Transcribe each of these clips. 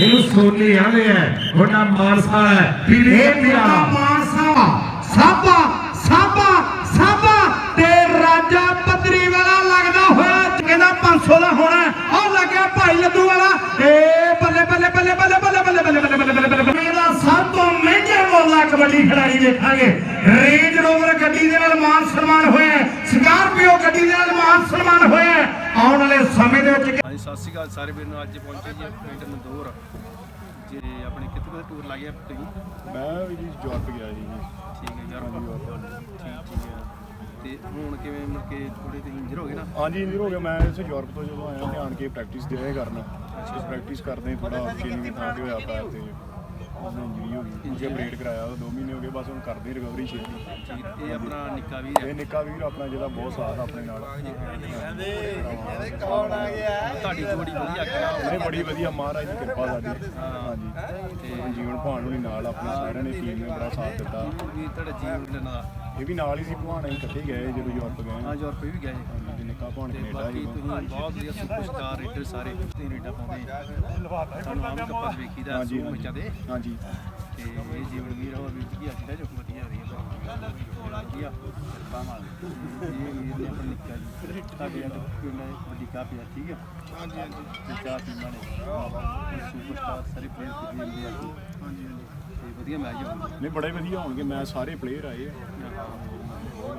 ਇਹਨੂੰ ਸੋਨੀ ਆਂਦੇ ਆ ਮੁੰਡਾ ਮਾਨਸਾ ਹੈ ਪੀੜੀ ਵਾਲਾ ਮਾਨਸਾ ਸਾਬਾ ਸਾਬਾ ਸਾਬਾ ਤੇ ਰਾਜਾ ਪੱਧਰੀ ਵਾਲਾ ਲੱਗਦਾ ਹੋਇਆ ਕਹਿੰਦਾ 500 ਦਾ ਹੋਣਾ ਉਹ ਲੱਗਿਆ ਭਾਈ ਲੱਦੂ ਵਾਲਾ ਏ ਬੱਲੇ ਬੱਲੇ ਬੱਲੇ ਬੱਲੇ ਬੱਲੇ ਬੱਲੇ ਬੱਲੇ ਬੱਲੇ ਬੱਲੇ ਬੱਲੇ ਬੱਲੇ ਇਹਦਾ ਸਭ ਤੋਂ ਮਹਿੰਗੇ ਮੁੱਲਾ ਕਬੱਡੀ ਖਿਡਾਰੀ ਦੇਖਾਂਗੇ ਰੇਂਜ ਰੋਵਰ ਗੱਡੀ ਦੇ ਨਾਲ ਮਾਨ ਸਨਮਾਨ ਹੋਇਆ ਹੈ। ਸਕਾਰਪੀਓ ਗੱਡੀ ਦੇ ਨਾਲ ਮਾਨ ਸਨਮਾਨ ਹੋਇਆ ਹੈ। ਆਉਣ ਵਾਲੇ ਸਮੇਂ ਦੇ ਵਿੱਚ ਸ਼੍ਰੀ ਅਕਾਲ ਸਾਰੇ ਵੀਰ ਨੂੰ ਅੱਜ ਪਹੁੰਚੇ ਜੀ ਪਿੰਡ ਨੰਦੋਰ ਜੇ ਆਪਣੇ ਕਿੱਥੇ ਕਿੱਥੇ ਟੂਰ ਲਾਇਆ ਤੁਸੀਂ? ਮੈਂ ਵੀ ਜੀ ਯੂਰਪ ਗਿਆ ਸੀ ਜੀ। ਠੀਕ ਹੈ ਯਾਰ। ਠੀਕ ਠੀਕ ਹੈ। ਤੇ ਹੁਣ ਕਿਵੇਂ ਮੁੜ ਕੇ ਥੋੜੇ ਤੇ ਇੰਜਰ ਹੋ ਗਏ ਨਾ? ਹਾਂਜੀ ਇੰਜਰ ਹੋ ਗਿਆ ਮੈਂ ਇਸੇ ਯੂਰਪ ਤੋਂ ਜਦੋਂ ਆਇਆ ਧਿਆਨ ਕੇ ਪ੍ਰੈਕਟਿਸ ਦੇ ਕਰਨ। ਇਸ ਪ੍ਰੈਕਟਿਸ ਕਰਦੇ ਥੋੜਾ ਸ਼ੇਨਿੰਗ ਥਾਂ ਤੇ ਹੋਇਆ ਪਿਆ ਤੇ। ਇੰਜਰੀ ਹੋ ਗਈ। ਇੰਜਰੀ ਅਪਡੇਟ ਕਰਾਇਆ 2 ਮਹੀਨੇ ਹੋ ਗਏ ਬਸ ਹੁਣ ਕਰਦੇ ਰਿਕਵਰੀ ਛੇਤੀ ਠੀਕ ਇਹ ਆਪਣਾ ਨਿੱਕਾ ਵੀਰ ਇਹ ਨਿੱਕਾ ਵੀਰ ਆਪਣਾ ਜਿਹਦਾ ਬਹੁਤ ਸਾਥ ਆ ਆਪਣੇ ਨਾਲ। ਤੁਹਾਡੀ ਜੋੜੀ ਵਧੀਆ ਕਰਾ ਇਹਨੇ ਬੜੀ ਵਧੀਆ ਮਹਾਰਾਜ ਦੀ ਕਿਰਪਾ ਸਾਡੀ। ਹਾਂਜੀ। ਤੇ ਜੀਵਨ ਭਾਣ ਹੋਣੀ ਨਾਲ ਆਪਣੇ ਸਾਰਿਆਂ ਨੇ ਟੀਮ ਨੇ ਬੜਾ ਸਾਥ ਦਿੱਤਾ। ਵੀ ਤੁਹਾਡਾ ਜੀਵਨ ਲੈਣਾ। ਦਾ ਇਹ ਵੀ ਨਾਲ ਹੀ ਸੀ ਭਾਣ ਅਸੀਂ ਇਕੱਠੇ ਗਏ ਜਦੋਂ ਯੂਰਪ ਗਏ। ਹਾਂ ਯੂਰਪ ਵੀ ਗਏ। ਹਾਂਜੀ ਨਿੱਕਾ ਭਾਣ ਤੇ ਕੈਨੇਡਾ ਬਾਕੀ ਜੀ ਤੁਸੀਂ ਬਹੁਤ ਵਧੀਆ ਸੁਪਰਸਟਾਰ ਰੇਡਰ ਸਾਰੇ ਤੇ ਰੇਡਾ ਪਾਉਂਦੇ ਸਾਨੂੰ ਆਮ ਕੱਪਾਂ ਵੇਖੀਦਾ ਹਾਂਜੀ ਸੂ ਬੱਚਾ ਦੇ ਹਾਂਜੀ। ਤੇ ਇਹ ਜੀਵਨ ਵੀਰ ਹੋਰ ਵੀ ਕੀ ਆਖੀਦਾ ਜੋ ਵਧੀਆ ਰਹੀ ਹੈ ਵਧੀਆ। ਕਿਰਪਾ ਨਾਲ ਇਹ ਵੀਰ ਨੇ ਆਪਣਾ ਨਿੱਕਾ ਜੀ ਤੁਹਾਡੇ ਅੰਦਰ ਪਿੰਡ ਵੱਡੀ ਕਾਪੀ ਆ ਠੀਕ ਹੈ ਹਾਂਜੀ ਹਾਂਜੀ। ਤੇ ਚਾਹ ਟੀਮਾਂ ਨੇ ਸੁਪਰਸਟਾਰ ਸਾਰੇ ਪਲੇਅਰ ਤੇ ਹੁੰਦੇ ਆ। ਹਾਂਜੀ ਹਾਂਜੀ। ਤੇ ਵਧੀਆ ਮੈਚ ਹੋਊਗਾ ਨਹੀਂ ਬੜੇ ਵਧੀਆ ਹੋਣਗੇ ਮੈਂ ਸਾਰੇ ਪਲੇਅਰ ਆਏ ਆ।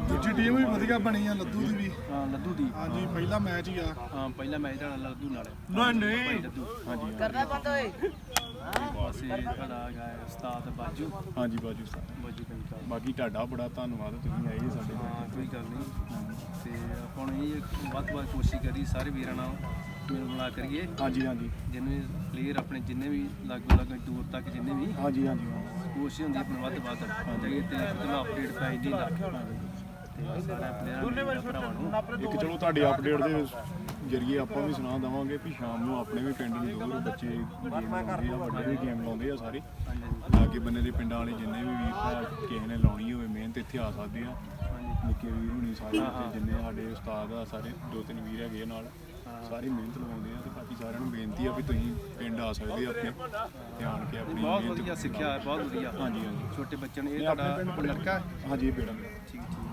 ਦੂਜੀ ਟੀਮ ਵੀ ਵਧੀਆ ਬਣੀ ਆ ਲੱਦੂ ਦੀ ਵੀ। ਹਾਂ ਲੱਦੂ ਦੀ। ਹਾਂਜੀ ਪਹਿਲਾ ਮੈਚ ਹੀ ਆ। ਹਾਂ ਪਹਿਲਾ ਮੈਚ ਦਾ ਲੱਦੂ ਨਾਲ। ਨਹੀਂ ਨਹੀਂ ਲੱਦੂ ਹਾਂਜੀ ਕਰਨਾ ਬੰਦ ਓਏ। ਬਸ ਇਹ ਤੁਹਾਡਾ ਹੈ ਉਸਤਾਦ ਬਾਜੂ। ਹਾਂਜੀ ਬਾਜੂ ਸਾਹਿਬ ਬਾਜੂ ਕੰਕਾ ਬਾਕੀ ਤੁਹਾਡਾ ਬੜਾ ਧੰਨਵਾਦ ਤੁਸੀਂ ਆਏ ਜੀ ਸਾਡੇ ਕੋਲ ਹਾਂ ਕੋਈ ਗੱਲ ਨਹੀਂ। ਤੇ ਆਪਾਂ ਨੂੰ ਇਹ ਵੱਧ ਵੱਧ ਕੋਸ਼ਿਸ਼ ਕਰੀ ਸਾਰੇ ਵੀਰਾਂ ਨਾਲ ਮਿਲ ਮਿਲਾ ਕਰੀਏ। ਹਾਂਜੀ ਹਾਂਜੀ। ਜਿੰਨੇ ਪਲੇਅਰ ਆਪਣੇ ਜਿੰਨੇ ਵੀ ਲਾਗੂ ਲਾਗੂ ਦੂਰ ਤੱਕ ਜਿੰਨੇ ਵੀ ਹਾਂਜੀ ਹਾਂਜੀ। ਕੋਸ਼ਿਸ਼ ਹੁੰਦੀ ਆਪਣੇ ਵੱਧ ਵੱਧ ਜਾਈਏ ਤੇ ਤੇ ਅਪਡੇਟ ਪੈ ਜਾਂਦੀ ਲੱਗ ਇੱਕ ਚਲੋ ਤੁਹਾਡੇ ਅਪਡੇਟ ਦੇ ਜਰੀਏ ਆਪਾਂ ਵੀ ਸੁਣਾ ਦਵਾਂਗੇ ਵੀ ਸ਼ਾਮ ਨੂੰ ਆਪਣੇ ਵੀ ਪਿੰਡ ਨੂੰ ਦੂਰ ਬੱਚੇ ਗੇਮ ਲਾਉਂਦੇ ਆ ਵੱਡੇ ਵੀ ਗੇਮ ਲਾਉਂਦੇ ਆ ਸਾਰੇ। ਲਾਗੇ ਬੰਨੇ ਦੇ ਪਿੰਡਾਂ ਵਾਲੇ ਜਿੰਨੇ ਵੀ ਵੀਰ ਭਰਾ ਕਿਸੇ ਨੇ ਲਾਉਣੀ ਹੋਵੇ ਮਿਹਨਤ ਇੱਥੇ ਆ ਸਕਦੇ ਆ। ਨਿੱਕੇ ਵੀਰ ਹੁਣੀ ਸਾਰੇ ਇੱਥੇ ਜਿੰਨੇ ਸਾਡੇ ਉਸਤਾਦ ਆ ਸਾਰੇ ਦੋ ਤਿੰਨ ਵੀਰ ਹੈਗੇ ਆ ਨਾਲ ਸਾਰੀ ਮਿਹਨਤ ਲਗਾਉਂਦੇ ਆ ਤੇ ਬਾਕੀ ਸਾਰਿਆਂ ਨੂੰ ਬੇਨਤੀ ਆ ਵੀ ਤੁਸੀਂ ਪਿੰਡ ਆ ਸਕਦੇ ਆ ਆਪਣੇ ਧਿਆਨ ਕੇ ਆਪਣੀ ਬਹੁਤ ਵਧੀਆ ਸਿੱਖਿਆ ਹੈ ਬਹੁਤ ਵਧੀਆ। ਹਾਂਜੀ ਹਾਂਜੀ। ਛੋਟੇ ਬੱਚਿਆਂ ਨੂੰ ਇਹ ਤੁਹਾਡਾ ਪਿੰਡ ਲੜਕਾ? ਹਾਂਜੀ ਇਹ ਬੇੜਾ ਠੀਕ ਠੀਕ।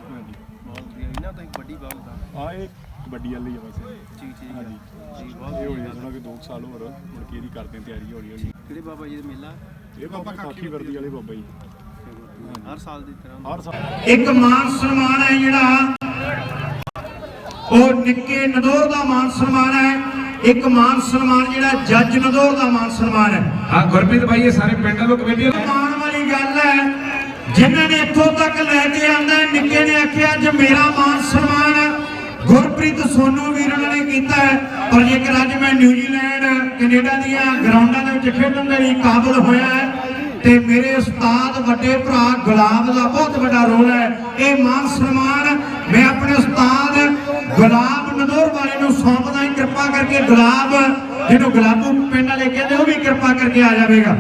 ਤੋਂ ਇੱਕ ਵੱਡੀ ਬਾਲ ਦਾ ਆ ਇਹ ਕਬੱਡੀ ਵਾਲੀ ਆ ਵੈਸੇ। ਠੀਕ ਠੀਕ ਹੈ ਹਾਂਜੀ। ਠੀਕ ਇਹ ਬਹੁਤ ਹੋਣੀ ਵਧੀਆ ਸੁਣਾ ਕਿ 2 ਸਾਲ ਹੋਰ ਮੁੜ ਕੇ ਇਹਦੀ ਕਰਦੇ ਆ ਤਿਆਰੀ ਹੌਲੀ ਹੌਲੀ। ਕਿਹੜੇ ਬਾਬਾ ਜੀ ਦਾ ਮੇਲਾ? ਇਹ ਬਾਬਾ ਕਾਠੀ ਵਰਦੀ ਵਾਲੇ ਬਾਬਾ ਜੀ। ਹਰ ਸਾਲ ਦੀ ਤਰ੍ਹਾਂ। ਹਰ ਸਾਲ। ਇੱਕ ਮਾਨ ਸਨਮਾਨ ਹੈ ਜਿਹੜਾ ਉਹ ਨਿੱਕੇ ਨਦੌਰ ਦਾ ਮਾਨ ਸਨਮਾਨ ਹੈ। ਇੱਕ ਮਾਨ ਸਨਮਾਨ ਜਿਹੜਾ ਜੱਜ ਨਦੌਰ ਦਾ ਮਾਨ ਸਨਮਾਨ ਹੈ। ਆ ਗੁਰਪ੍ਰੀਤ ਭਾਈ ਇਹ ਸਾਰੇ ਪਿੰਡਾਂ ਨੂੰ ਕਮੇਟੀ ਹੈ ਜਿਨ੍ਹਾਂ ਨੇ ਇੱਥੋਂ ਤੱਕ ਲੈ ਕੇ ਆਂਦਾ ਨਿੱਕੇ ਨੇ ਆਖਿਆ, ਅੱਜ ਮੇਰਾ ਮਾਨ ਸਨਮਾਨ ਗੁਰਪ੍ਰੀਤ ਸੋਨੂ ਵੀਰਾਂ ਨੇ ਕੀਤਾ ਹੈ। ਪਰ ਜੇਕਰ ਅੱਜ ਮੈਂ ਨਿਊਜ਼ੀਲੈਂਡ ਕੈਨੇਡਾ ਦੀਆਂ ਗਰਾਊਂਡਾਂ ਦੇ ਵਿੱਚ ਖੇਡਣ ਦੇ ਲਈ ਕਾਬਲ ਹੋਇਆ ਹੈ, ਤੇ ਮੇਰੇ ਉਸਤਾਦ ਵੱਡੇ ਭਰਾ ਗੁਲਾਬ ਦਾ ਬਹੁਤ ਵੱਡਾ ਰੋਲ ਹੈ। ਇਹ ਮਾਨ ਸਨਮਾਨ ਮੈਂ ਆਪਣੇ ਉਸਤਾਦ ਗੁਲਾਬ ਨਦੌਰ ਵਾਲੇ ਨੂੰ ਸੌਂਪਦਾ ਹਾਂ। ਕਿਰਪਾ ਕਰਕੇ ਗੁਲਾਬ, ਜਿਹਨੂੰ ਗੁਲਾਬੂ ਪਿੰਡ ਵਾਲੇ ਕਹਿੰਦੇ, ਉਹ ਵੀ ਕਿਰਪਾ ਕਰਕੇ ਆ ਜਾਵੇਗਾ।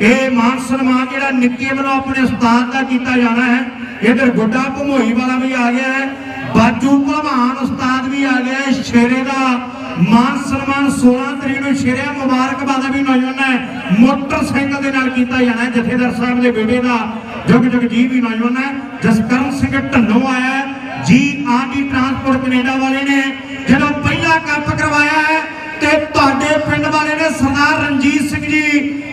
ਇਹ ਮਾਨ ਸਨਮਾਨ ਜਿਹੜਾ ਨਿੱਕੇ ਵੱਲੋਂ ਆਪਣੇ ਉਸਤਾਦ ਦਾ ਕੀਤਾ ਜਾਣਾ ਹੈ। ਇਧਰ ਗੁੱਡਾ ਭਮੋਈ ਵਾਲਾ ਵੀ ਆ ਗਿਆ ਹੈ। ਬਾਜੂ ਭਲਵਾਨ ਉਸਤਾਦ ਵੀ ਆ ਗਿਆ ਹੈ। ਸ਼ੇਰੇ ਦਾ ਮਾਨ ਸਨਮਾਨ 16 ਤਰੀਕ ਨੂੰ ਸ਼ੇਰਿਆ ਮੁਬਾਰਕਬਾਦ ਵੀ ਨੌਜਵਾਨ ਹੈ ਮੋਟਰਸਾਈਕਲ ਦੇ ਨਾਲ ਕੀਤਾ ਜਾਣਾ ਹੈ। ਜਥੇਦਾਰ ਸਾਹਿਬ ਦੇ ਬੇਟੇ ਦਾ ਜੁਗ ਜੁਗ ਜੀ ਵੀ ਨੌਜਵਾਨ ਹੈ ਜਸਕਰਨ ਸਿੰਘ ਢੱਲੋਂ ਆਇਆ ਜੀ ਆਂਡੀ ਟਰਾਂਸਪੋਰਟ ਕੈਨੇਡਾ ਵਾਲੇ ਨੇ, ਜਦੋਂ ਪਹਿਲਾ ਕੱਪ ਕਰਵਾਇਆ ਹੈ ਤੇ ਤੁਹਾਡੇ ਪਿੰਡ ਵਾਲੇ ਨੇ ਸਰਦਾਰ ਰਣਜੀਤ ਸਿੰਘ ਜੀ,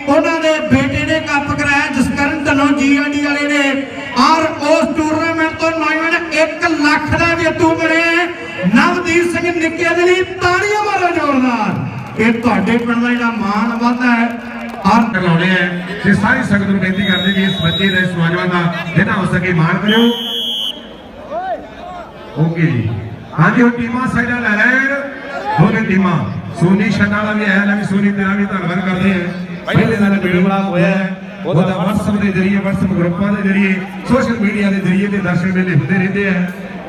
ਉਹਨਾਂ ਦੇ ਬੇਟੇ ਨੇ ਕੱਪ ਕਰਾਇਆ ਜਸਕਰਨ ਢੱਲੋਂ ਜੀਆਰਡੀ ਵਾਲੇ ਨੇ ਔਰ ਉਸ ਟੂਰਨਾਮੈਂਟ ਤੋਂ ਨੌਜਵਾਨ 1 ਲੱਖ ਦਾ ਜੇਤੂ ਬਣੇ। ਨਵਦੀਪ ਸਿੰਘ ਨਿੱਕੇ ਦੇ ਲਈ ਤਾੜੀਆਂ ਮਾਰੋ ਜ਼ੋਰਦਾਰ। ਇਹ ਤੁਹਾਡੇ ਪਿੰਡ ਦਾ ਜਿਹੜਾ ਮਾਣ ਵਾਧਾ ਹੈ ਔਰ ਕਰਵਾਉਣੇ ਆ। ਤੇ ਸਾਰੀ ਸੰਗਤ ਨੂੰ ਬੇਨਤੀ ਕਰਦੇ ਵੀ ਇਸ ਬੱਚੇ ਦਾ, ਇਸ ਨੌਜਵਾਨ ਦਾ ਜਿੰਨਾ ਹੋ ਸਕੇ ਮਾਣ ਕਰਿਓ। ਓਕੇ ਜੀ। ਹਾਂਜੀ, ਹੁਣ ਟੀਮਾਂ ਸਾਈਡਾਂ ਲੈ ਲੈਣ ਦੋਨੇ ਟੀਮਾਂ। ਸੋਨੀ ਛੰਨਾ ਵਾਲਾ ਵੀ ਆਇਆ ਲੈ ਵੀ ਸੋਨੀ ਤੇਰਾ ਵੀ ਧੰਨਵਾਦ ਕਰਦੇ ਆ। ਪਹਿਲੇ ਦਿਨ ਵੀਡੀਓ ਬਣਾ ਹੋਇਆ ਹੈ। ਉਹਦਾ WhatsApp ਦੇ ਜਰੀਏ WhatsApp ਗਰੁੱਪਾਂ ਦੇ ਜਰੀਏ ਸੋਸ਼ਲ ਮੀਡੀਆ ਦੇ ਜਰੀਏ ਤੇ ਦਰਸ਼ਨ ਮੇਲੇ ਹੁੰਦੇ ਰਹਿੰਦੇ ਆ।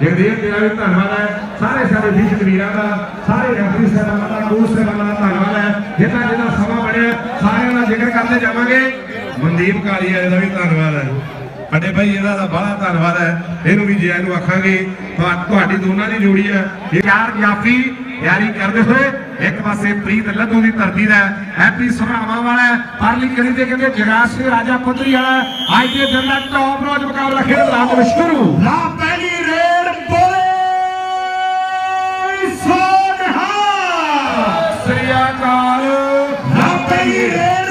ਜਗਦੇਵ ਤੇਰਾ ਵੀ ਧੰਨਵਾਦ ਹੈ। ਸਾਰੇ ਸਾਡੇ ਵੀਰ ਵੀਰਾਂ ਦਾ ਸਾਰੇ ਰੈਫਰੀ ਸਾਹਿਬਾਨਾਂ ਦਾ ਕੋਚ ਸਾਹਿਬਾਨਾਂ ਦਾ ਧੰਨਵਾਦ ਹੈ। ਜਿੰਨਾ ਜਿੰਨਾ ਸਮਾਂ ਬਣਿਆ ਸਾਰਿਆਂ ਦਾ ਜ਼ਿਕਰ ਕਰਦੇ ਜਾਵਾਂਗੇ। ਮਨਦੀਪ ਕਾਲੀਆ ਦਾ ਵੀ ਧੰਨਵਾਦ ਹੈ। ਵੱਡੇ ਭਾਈ ਇਹਦਾ ਦਾ ਬੜਾ ਧੰਨਵਾਦ ਹੈ। ਇਹਨੂੰ ਵੀ ਜੈ ਨੂੰ ਆਖਾਂਗੇ। ਤੁਹਾ- ਤੁਹਾਡੀ ਦੋਨਾਂ ਦੀ ਜੋੜੀ ਹੈ। ਚਾਰ ਜਾਫੀ ਤਿਆਰੀ ਕਰਦੇ ਹੋਏ ਇੱਕ ਪਾਸੇ ਪ੍ਰੀਤ ਲੱਧੂ ਦੀ ਧਰਤੀ ਦਾ ਹੈਪੀ ਸੁਭਾਵਾਂ ਵਾਲਾ। ਪਰਲੀ ਕਰੀ ਤੇ ਕਹਿੰਦੇ ਜਗਰਾਜ ਸਿੰਘ ਰਾਜਾ ਪੁੱਤਰੀ ਵਾਲਾ ਅੱਜ ਦੇ ਦਿਨ ਦਾ ਟੌਪ ਰੋਜ ਮੁਕਾਬਲਾ ਖੇਡ ਰਾਤ ਵਿੱਚ ਸ਼ੁਰੂ। ਲਾ ਪਹਿਲੀ ਰੇਡ ਬੋਲੇ ਸੋਨਹਾ ਸ੍ਰੀ ਅਕਾਲ। ਲਾ ਪਹਿਲੀ ਰੇਡ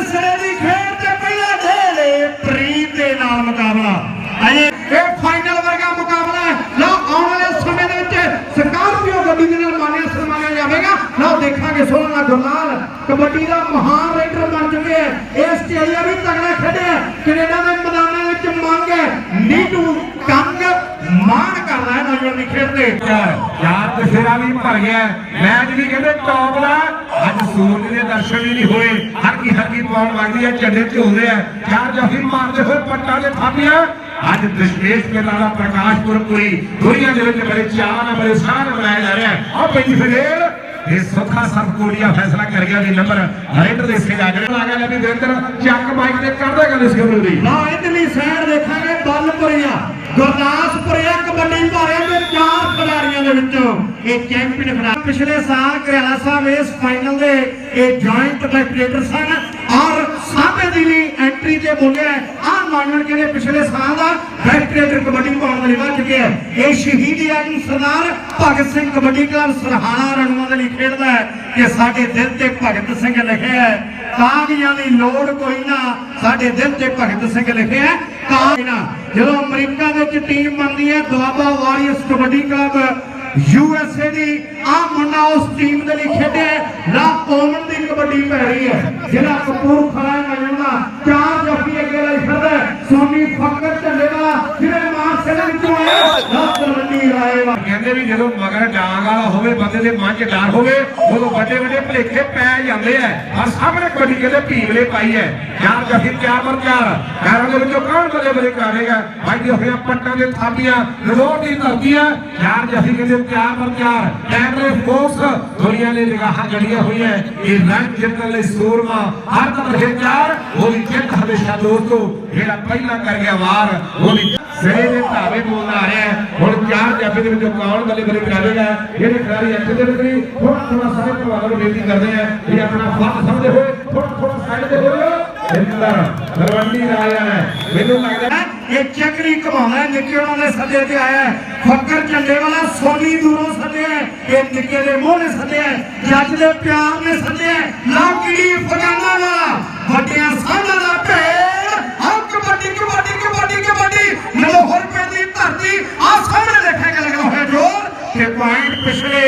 ਫਾਈਨਲ ਵਰਗਾ ਮੁਕਾਬਲਾ ਹੈ। ਲਓ, ਆਉਣ ਵਾਲੇ ਸਮੇਂ ਦੇ ਵਿੱਚ ਸਕਾਰਪੀਓ ਗੱਡੀ ਦੇ ਨਾਲ ਮਾਨਿਆ ਸਨਮਾਨਿਆ ਜਾਵੇਗਾ। ਲਓ, ਦੇਖਾਂਗੇ ਸੋਹਣਾ ਗੁਰਲਾਲ, ਕਬੱਡੀ ਦਾ ਮਹਾਨ ਰਾਈਡਰ ਬਣ ਚੁੱਕੇ ਹੈ। ਆਸਟ੍ਰੇਲੀਆ ਵੀ ਤਗੜਾ ਖੇਡਿਆ ਕੈਨੇਡਾ ਦੇ ਮੈਦਾਨਾਂ ਵਿੱਚ ਮੰਗ ਹੈ, ਨੀਟੂ ਕੰਗ ਮਾਣ ਕਰਦਾ ਹੈ ਨੌਜਵਾਨ ਦੀ ਖੇਡ ਤੇ। ਯਾਰ ਦਸ਼ੇਰਾ ਵੀ ਭਰ ਗਿਆ ਮੈਚ ਵੀ ਕਹਿੰਦੇ ਟੌਪ ਦਾ ਅੱਜ ਸੂਰਜ ਦੇ ਦਰਸ਼ਨ ਵੀ ਨਹੀਂ ਹੋਏ। ਹਰਕੀ ਹਰਕੀ ਪਾਉਣ ਲੱਗਦੀ ਹੈ, ਝੰਡੇ ਝੂਲਦੇ ਆ ਚਾਰ ਜਫੀ ਮਾਰਦੇ ਹੋਏ ਪੱਟਾਂ ਦੇ ਥਾਪੀਆਂ। ਅੱਜ ਦਸ਼ਮੇਸ਼ ਮੇਲਾ ਦਾ ਪ੍ਰਕਾਸ਼ਪੁਰ ਪੂਰੀ। ਦੁਨੀਆ ਦੇ ਵਿੱਚ ਬੜੇ ਚਾਅ ਨਾਲ, ਬੜੇ ਸਾਹ ਨਾਲ ਮਨਾਇਆ ਜਾ ਰਿਹਾ ਆ ਪੈਂਦੀ ਫਰੇਲ ਇਹ ਸੁੱਖਾ ਸਭ ਕੋੜੀਆ ਫੈਸਲਾ ਕਰ ਗਿਆ ਵੀ ਨੰਬਰ ਰੇਡਰ ਦੇ ਸੇ ਆਗਰੇ ਆ ਗਿਆ ਵੀ ਦੇਂਦਰ ਚੱਕ ਮਾਈਕ ਤੇ ਕਰਦੇ ਗੱਲ ਇਸ ਗੱਲ ਦੀ। ਨਾ ਇਧਰਲੀ ਸਾਈਡ ਦੇਖਾਂਗੇ, ਬੱਲਪੁਰੀਆ ਗੁਰਦਾਸਪੁਰੀਆ ਕਬੱਡੀ ਭਾਰੇ ਦੇ ਚਾਰ ਖਿਡਾਰੀਆਂ ਦੇ ਵਿੱਚੋਂ ਇਹ ਚੈਂਪੀਅਨ ਖਿਡਾਰੀ। ਪਿਛਲੇ ਸਾਲ ਘਰਿਆਲਾ ਸਾਹਿਬ ਇਸ ਫਾਈਨਲ ਦੇ ਇਹ ਜੁਆਇੰਟ ਸੈਕਟਰੀ ਸਨ। ਔਰ ਸਾਹਮਣੇ ਦੀ ਵੀ ਐਂਟਰੀ ਤੇ ਬੋਲਿਆ ਆ ਨੌਜਵਾਨ ਕਹਿੰਦੇ ਪਿਛਲੇ ਸਾਲ ਦਾ ਬੈਸਟ ਕ੍ਰਿਕਟਰ ਕਬੱਡੀ ਪਾਉਣ ਦੇ ਲਈ ਵੱਧ ਹੈ। ਇਹ ਸ਼ਹੀਦੀ ਆਜਮ ਸਰਦਾਰ ਭਗਤ ਸਿੰਘ ਕਬੱਡੀ ਕਲੱਬ ਸਰਹਾਣਾ ਰਣੂਆਂ ਦੇ ਲਈ ਖੇਡਦਾ ਹੈ ਕਿ ਸਾਡੇ ਦਿਲ ਤੇ ਭਗਤ ਸਿੰਘ ਲਿਖਿਆ ਹੈ। ਕਾਗਜ਼ਾਂ ਦੀ ਲੋੜ ਕੋਈ ਨਾ, ਸਾਡੇ ਦਿਲ ਤੇ ਭਗਤ ਸਿੰਘ ਲਿਖਿਆ ਹੈ। ਜਦੋਂ ਅਮਰੀਕਾ ਵਿੱਚ ਟੀਮ ਬਣਦੀ ਹੈ, ਦੁਆਬਾ ਵਾਰੀਅਰਸ ਕਬੱਡੀ ਕਲੱਬ ਯੂ ਦੀ ਆ ਮੁੰਡਾ ਉਸ ਟੀਮ ਦੇ ਲਈ ਖੇਡਿਆ ਲਾ ਓਮਨ ਦੀ ਕਬੱਡੀ ਪੈ ਰਹੀ ਹੈ। ਜਿਹੜਾ ਕਪੂਰਥਲਾ ਨਗਰ ਦਾ ਚਾਰ ਜੱਫੀ ਅੱਗੇ ਲਈ ਫਿਰਦਾ ਹੈ। ਸੋਨੀ ਫੱਕਰ ਝੰਡੇ ਦਾ ਜਿਹੜੇ ਮਾਨ ਸੇਨਾ ਵਿੱਚੋਂ ਆਇਆ ਲਾ ਤਲਵੰਡੀ ਰਾਏਵਾ ਕਹਿੰਦੇ ਵੀ ਜਦੋਂ ਮਗਰ ਡਾਂਗ ਵਾਲਾ ਹੋਵੇ, ਬੰਦੇ ਦੇ ਮਨ 'ਚ ਡਰ ਹੋਵੇ, ਉਦੋਂ ਵੱਡੇ ਵੱਡੇ ਭਲੇਖੇ ਪੈ ਜਾਂਦੇ ਐ। ਔਰ ਸਾਹਮਣੇ ਕਬੱਡੀ ਕਹਿੰਦੇ ਭੀਵਲੇ ਪਾਈ ਐ। ਚਾਰ ਜਫੀ ਚਾਰ ਪਰ ਚਾਰ ਘਰਾਂ ਦੇ ਵਿੱਚੋਂ ਕੌਣ ਬੱਲੇ ਬੱਲੇ ਕਰਾਵੇਗਾ ਭਾਈ ਦੀ ਪੱਟਾਂ ਦੇ ਥਾਪੀਆਂ ਰੋਡ ਦੀ ਧਰਤੀ ਆ ਚਾਰ ਜਫੀ ਕਹਿੰਦੇ ਚਾਰ ਪਰ ਚਾਰ ਕੈਮਰੇ, ਫੋਕਸ, ਦੁਨੀਆ ਨੇ ਨਿਗਾਹਾਂ ਜੜੀਆਂ ਹੋਈਆਂ ਇਹ ਰੰਗ ਜਿੱਤਣ ਲਈ ਸੂਰਮਾ ਹਰ ਤਰ੍ਹਾਂ ਚਾਰ ਉਹ ਜਿੱਤ ਹਮੇਸ਼ਾ ਦੋਸਤੋ, ਜਿਹੜਾ ਪਹਿਲਾਂ ਕਰ ਗਿਆ ਵਾਰ, ਉਹਦੀ ਸਿਰੇ ਦੇ ਧਾਵੇ ਬੋਲਦਾ ਆ ਰਿਹਾ ਹੁਣ ਚਾਰ ਜੱਫੇ ਦੇ ਵਿੱਚੋਂ ਕੌਣ ਬੱਲੇ ਬੱਲੇ ਕਰਾਵੇਗਾ ਜਿਹੜੇ ਖਿਡਾਰੀ ਇੱਥੇ ਦੇ ਵਿੱਚ ਵੀ ਥੋੜਾ ਥੋੜਾ ਸਾਰੇ ਭਰਾਵਾਂ ਨੂੰ ਬੇਨਤੀ ਕਰਦੇ ਆ ਵੀ ਆਪਣਾ ਫਰਜ਼ ਸਮਝਦੇ ਹੋਏ ਥੋੜਾ ਥੋੜਾ ਸਾਈਡ ਤੇ ਹੋ ਇੰਦਰ ਨਰਵੰਡੀ ਰਾਇਆ ਹੈ। ਮੈਨੂੰ ਲੱਗਦਾ ਇਹ ਚੱਕਰੀ ਘਮਾਉਂਦਾ ਨਿੱਕੇ ਉਹਨਾਂ ਦੇ ਸੱਦੇ ਤੇ ਆਇਆ ਫੱਕਰ ਝੰਡੇ ਵਾਲਾ ਸੋਨੀ ਦੂਰੋਂ ਸੱਦਿਆ ਇਹ ਨਿੱਕੇ ਦੇ ਮੂੰਹ ਨੇ ਸੱਦਿਆ ਜੱਜ ਦੇ ਪਿਆਰ ਨੇ ਸੱਦਿਆ ਹੈ। ਲਾਕੜੀ ਫਗਾਨਾ ਵਾਲਾ, ਵੱਡਿਆਂ ਸਾਹਮਣੇ ਦਾ ਭੇੜ ਕਬੱਡੀ ਪਿੰਡ ਦੀ ਧਰਤੀ ਆ ਸਾਹਮਣੇ ਦੇਖਿਆ ਲੱਗਦਾ ਹੋਇਆ ਜੋਰ। ਤੇ ਪੁਆਇੰਟ ਪਿਛਲੇ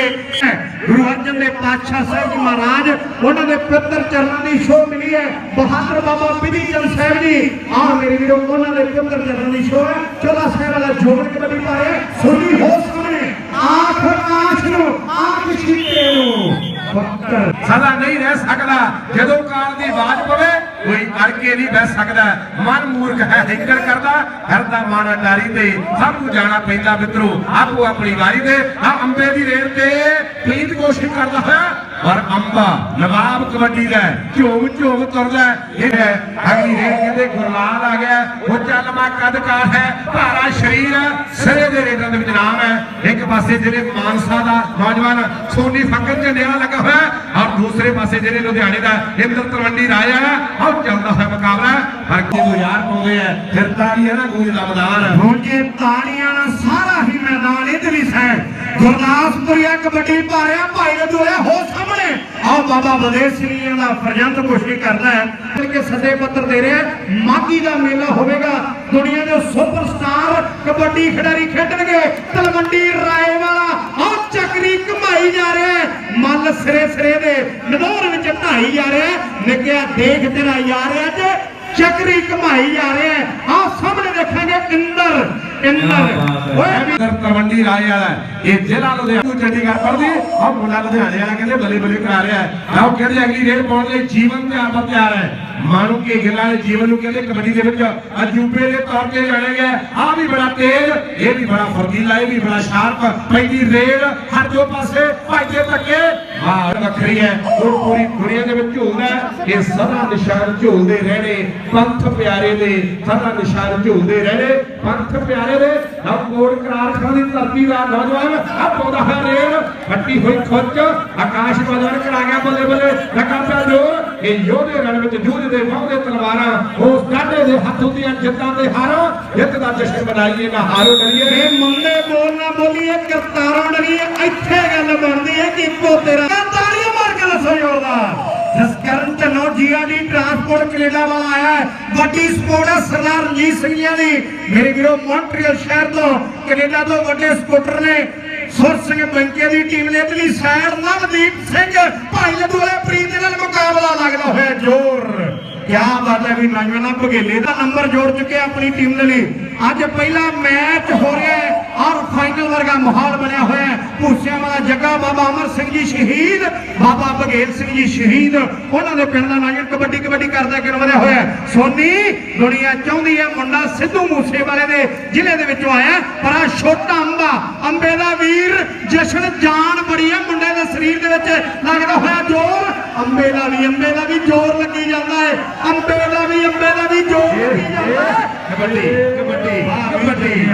ਗੁਰੂ ਅਰਜਨ ਦੇ ਪਾਤਸ਼ਾਹ ਸਾਹਿਬ ਜੀ ਮਹਾਰਾਜ, ਉਹਨਾਂ ਦੇ ਪਵਿੱਤਰ ਚਰਨਾਂ ਦੀ ਸ਼ੋਅ ਮਿਲੀ ਹੈ। ਬਹਾਦਰ ਬਾਬਾ ਬਿਧੀ ਚੰਦ ਸਾਹਿਬ ਜੀ। ਆਹ ਮੇਰੇ ਵੀਰੋ, ਉਹਨਾਂ ਦੇ ਪਵਿੱਤਰ ਚਰਨਾਂ ਦੀ ਸ਼ੋਅ ਹੈ। ਚੋਲਾ ਸਾਹਿਬ ਵਾਲਾ ਜੋਗਨ ਕਬੱਡੀ ਪਾਏ ਸੁਣੀ ਹੋ ਸਾਹਮਣੇ। ਆਖ ਆਖ ਨੂੰ, ਆਖ ਸ਼ੀਤੇ ਨੂੰ। ਸਦਾ ਨਹੀਂ ਰਹਿ ਸਕਦਾ। ਜਦੋਂ ਕਾਲ ਦੀ ਆਵਾਜ਼ ਪਵੇ, ਕੋਈ ਅੜ ਕੇ ਨਹੀਂ ਬਹਿ ਸਕਦਾ। ਮਨ ਮੂਰਖ ਹੈ ਹਿੰਕਰ ਕਰਦਾ ਹਰਦਾ ਮਾਣਾ ਡਾਰੀ ਤੇ। ਸਭ ਨੂੰ ਜਾਣਾ ਪੈਂਦਾ ਮਿੱਤਰੋ, ਆਪੋ ਆਪਣੀ ਵਾਰੀ ਤੇ। ਆ ਅੰਬੇ ਦੀ ਰੇਲ ਤੇ ਪ੍ਰੀਤ ਕੋਸ਼ਿਸ਼ ਕਰਦਾ ਹੋਇਆ ਪਰ ਅੰਬਾ ਨਵਾਬ ਕਬੱਡੀ ਦਾ ਹੈ, ਝੂਮ ਝੂਮ ਤੁਰਦਾ ਇਹ ਅਗਲੀ ਰੇਲ ਕਹਿੰਦੇ ਗੁਰਲਾਲ ਆ ਗਿਆ ਉਹ ਚੱਲਮਾ ਕਦਕਾਰ ਹੈ ਭਾਰਾ ਸ਼ਰੀਰ ਸਿਰੇ ਦੇ ਰੇਡਾਂ ਦੇ ਵਿੱਚ ਨਾਮ ਹੈ ਇੱਕ ਪਾਸੇ ਜਿਹੜੇ ਮਾਨਸਾ ਦਾ ਨੌਜਵਾਨ ਸੋਨੀ ਫੱਕਰ ਝੰਡੇ ਲੱਗਾ ਹੋਇਆ ਔਰ ਦੂਸਰੇ ਪਾਸੇ ਜਿਹੜੇ ਲੁਧਿਆਣੇ ਦਾ ਇੰਦਰ ਤਲਵੰਡੀ ਰਾਜਾ ਹੈ ਉਹ ਚੱਲਦਾ ਹੋਇਆ ਮੁਕਾਬਲਾ ਪਰ ਕਿਉਂ ਯਾਰ ਪਾਉਂਦੇ ਆ ਫਿਰ ਤਾਰੀ ਹੈ ਨਾ ਗੂੰਜ ਦਾ ਮੈਦਾਨ। ਗੂੰਜੇ ਤਾੜੀਆਂ ਨਾਲ ਸਾਰਾ ਹੀ ਮੈਦਾਨ ਇਧਰਲੀ ਸਾਈਡ ਗੁਰਦਾਸਪੁਰੀਆ ਕਬੱਡੀ ਭਾਰਿਆ ਭਾਈ ਨੇ ਦੋਇਆ ਹੋ ਸਾਹਮਣੇ ਆਹ ਬਾਬਾ ਬਲਦੇਵ ਸਿੰਘ ਦਾ ਫਰਜ਼ੰਦ ਕੋਸ਼ਿਸ਼ ਕਰਦਾ ਹੈ ਕਿ ਸੱਦੇ ਪੱਤਰ ਦੇ ਰਿਹਾ ਹੈ। ਦਾ ਮੇਲਾ ਹੋਵੇਗਾ, ਦੁਨੀਆ ਦੇ ਸੁਪਰਸਟਾਰ ਕਬੱਡੀ ਖਿਡਾਰੀ ਖੇਡਣਗੇ, ਤਲਵੰਡੀ ਰਾਏ ਵਾਲਾ, ਆਹ ਚੱਕਰੀ ਘਮਾਈ ਜਾ ਰਿਹਾ ਮੱਲ ਸਿਰੇ ਸਿਰੇ ਦੇ ਨਦੌਰ ਵਿੱਚ ਢਾਈ ਜਾ ਰਿਹਾ ਹੈ ਨਿੱਕਿਆ ਦੇਖ ਤੇਰਾ ਯਾਰ ਅੱਜ ਚੱਕਰੀ ਘਮਾਈ ਜਾ ਰਿਹਾ ਹੈ, ਆਹ ਸਾਹਮਣੇ ਦੇਖਾਂਗੇ ਇੰਦਰ ਦਰ ਤਵੰਡੀ ਰਾਏ ਵਾਲਾ ਇਹ ਜ਼ਿਲ੍ਹਾ ਲੁਧਿਆਣਾ ਤੋਂ ਚੰਡੀਗੜ੍ਹ ਪੜਦੀ ਆ ਮੁੰਡਾ ਲੁਧਿਆਣੇ ਵਾਲਾ ਕਹਿੰਦੇ ਬੱਲੇ ਬੱਲੇ ਕਰਾ ਰਿਹਾ ਹੈ। ਆਓ ਕਹਿੰਦੇ ਅਗਲੀ ਰੇਡ ਪਾਉਣ ਲਈ ਜੀਵਨ ਤਿਆਰ ਬਰ ਤਿਆਰ ਹੈ। ਮਾਨੂ ਕੇ ਗਿੱਲਾਂ ਦੇ ਜੀਵਨ ਨੂੰ ਕਹਿੰਦੇ ਕਬੱਡੀ ਦੇ ਵਿੱਚ। ਅਜੂਬੇ ਦੇ ਤੌਰ ਤੇ ਜਾਣਿਆ ਗਿਆ। ਆ ਵੀ ਬੜਾ ਤੇਜ਼, ਇਹ ਵੀ ਬੜਾ ਫੁਰਤੀਲਾ, ਇਹ ਵੀ ਬੜਾ ਸ਼ਾਰਪ। ਪੈਂਦੀ ਰੇਡ, ਹਰ ਜੋ ਪਾਸੇ ਭਾਈਦੇ ਧੱਕੇ। ਵਾਹ ਵੱਖਰੀ ਹੈ। ਉਹ ਪੂਰੀ ਦੁਨੀਆ ਦੇ ਵਿੱਚ ਝੂਲਦਾ ਇਹ ਸਦਾ ਨਿਸ਼ਾਨ ਝੂਲਦੇ ਰਹਿਣੇ ਪੰਥ ਪਿਆਰੇ ਦੇ। ਸਦਾ ਨਿਸ਼ਾਨ ਝੂਲਦੇ ਰਹਿਣੇ ਪੰਥ ਪਿਆਰੇ ਦੇ। ਨਵ ਕੋਟ ਦੀ ਧਰਤੀ ਦਾ ਨੌਜਵਾਨ ਆ ਪਾਉਂਦਾ ਹੈ ਰੇਡ। ਫੱਟੀ ਹੋਈ ਖੁੱਚ ਆਕਾਸ਼ ਬਦਲ ਕਰਾ ਗਿਆ ਬੱਲੇ ਬੱਲੇ ਲੱਗਾ ਪਿਆ ਜੋਰ। ਇਹ ਯੋਧੇ ਰਣ ਵਿੱਚ ਜੂਝਦੇ ਵਾਹਦੇ ਤਲਵਾਰਾਂ ਉਸ ਗਾਢੇ ਦੇ ਹੱਥ ਹੁੰਦੀਆਂ ਜਿੱਤਾਂ ਦੇ ਹਾਰਾਂ। ਜਿੱਤ ਦਾ ਜਸ਼ਨ ਮਨਾਈਏ, ਨਾ ਹਾਰੋ ਡਰੀਏ ਇਹ ਮੁੰਡੇ ਬੋਲ ਨਾ ਬੋਲੀਏ, ਕਰਤਾਰਾਂ ਡਰੀਏ। ਇੱਥੇ ਗੱਲ ਬਣਦੀ ਹੈ ਕਿ ਇੱਕੋ ਤੇਰਾ। ਤਾੜੀਆਂ ਮਾਰ ਕੇ ਦੱਸੋ ਜ਼ੋਰਦਾਰ। Jaskaran Dhillon G R D transport Canada ਵਾਲਾ ਆਇਆ ਹੈ। ਵੱਡੀ ਸਪੋਰਟ ਹੈ ਸਰਦਾਰ ਰਣਜੀਤ ਸਿੰਘ ਜੀ ਦੀ। ਮੇਰੇ ਵੀਰੋ, ਮੌਂਟਰੀਅਲ ਸ਼ਹਿਰ ਤੋਂ ਕੈਨੇਡਾ ਤੋਂ ਵੱਡੇ ਸਪੋਰਟਰ ਨੇ। ਸੁਰ ਸਿੰਘ ਬੰਕੇ ਦੀ ਟੀਮ ਨੇ ਇਧਰਲੀ ਸਾਈਡ ਨਵਦੀਪ ਸਿੰਘ। ਭਾਈ ਲੱਡੂ ਪ੍ਰੀਤ ਦੇ ਨਾਲ ਮੁਕਾਬਲਾ ਲੱਗਦਾ ਹੋਇਆ ਜ਼ੋਰ। ਕਿਆ ਬਾਤ ਹੈ ਵੀ ਨੌਜਵਾਨਾਂ ਭਗੇਲੇ ਦਾ ਨੰਬਰ ਜੋੜ ਚੁੱਕੇ ਆਪਣੀ ਟੀਮ ਦੇ ਲਈ। ਅੱਜ ਪਹਿਲਾ ਮੈਚ ਹੋ ਰਿਹਾ ਹੈ। ਔਰ ਫਾਈਨਲ ਵਰਗਾ ਮਾਹੌਲ ਬਣਿਆ ਹੋਇਆ ਹੈ। ਭੂਸਿਆਂ ਵਾਲਾ ਜੱਗਾ ਬਾਬਾ ਅਮਰ ਸਿੰਘ ਜੀ ਸ਼ਹੀਦ ਬਾਬਾ ਬਘੇਲ ਸਿੰਘ ਜੀ ਸ਼ਹੀਦ। ਉਹਨਾਂ ਦੇ ਪਿੰਡ ਦਾ ਨੌਜਵਾਨ ਕਬੱਡੀ ਕਬੱਡੀ ਕਰਦਾ ਕਿਨ ਵਧਿਆ ਹੋਇਆ ਸੋਨੀ ਦੁਨੀਆ ਚਾਹੁੰਦੀ ਹੈ ਮੁੰਡਾ ਸਿੱਧੂ ਮੂਸੇ ਵਾਲੇ ਦੇ ਜ਼ਿਲ੍ਹੇ ਦੇ ਵਿੱਚੋਂ ਆਇਆ ਪਰ ਆ ਛੋਟਾ ਅੰਬਾ ਅੰਬੇ ਦਾ ਵੀਰ ਜਸ਼ਨ ਜਾਨ ਬੜੀ ਹੈ ਮੁੰਡੇ ਦੇ ਸਰੀਰ ਦੇ ਵਿੱਚ। ਲੱਗਦਾ ਹੋਇਆ ਜ਼ੋਰ। ਅੰਬੇ ਦਾ ਵੀ ਅੰਬੇ ਦਾ ਵੀ ਜ਼ੋਰ ਲੱਗੀ ਜਾਂਦਾ ਹੈ। ਅੰਬੇ ਦਾ ਵੀ ਅੰਬੇ ਦਾ ਵੀ ਜ਼ੋਰ ਲੱਗੀ ਜਾਂਦਾ ਹੈ। ਕਬੱਡੀ ਕਬੱਡੀ ਕਬੱਡੀ। ਕੀ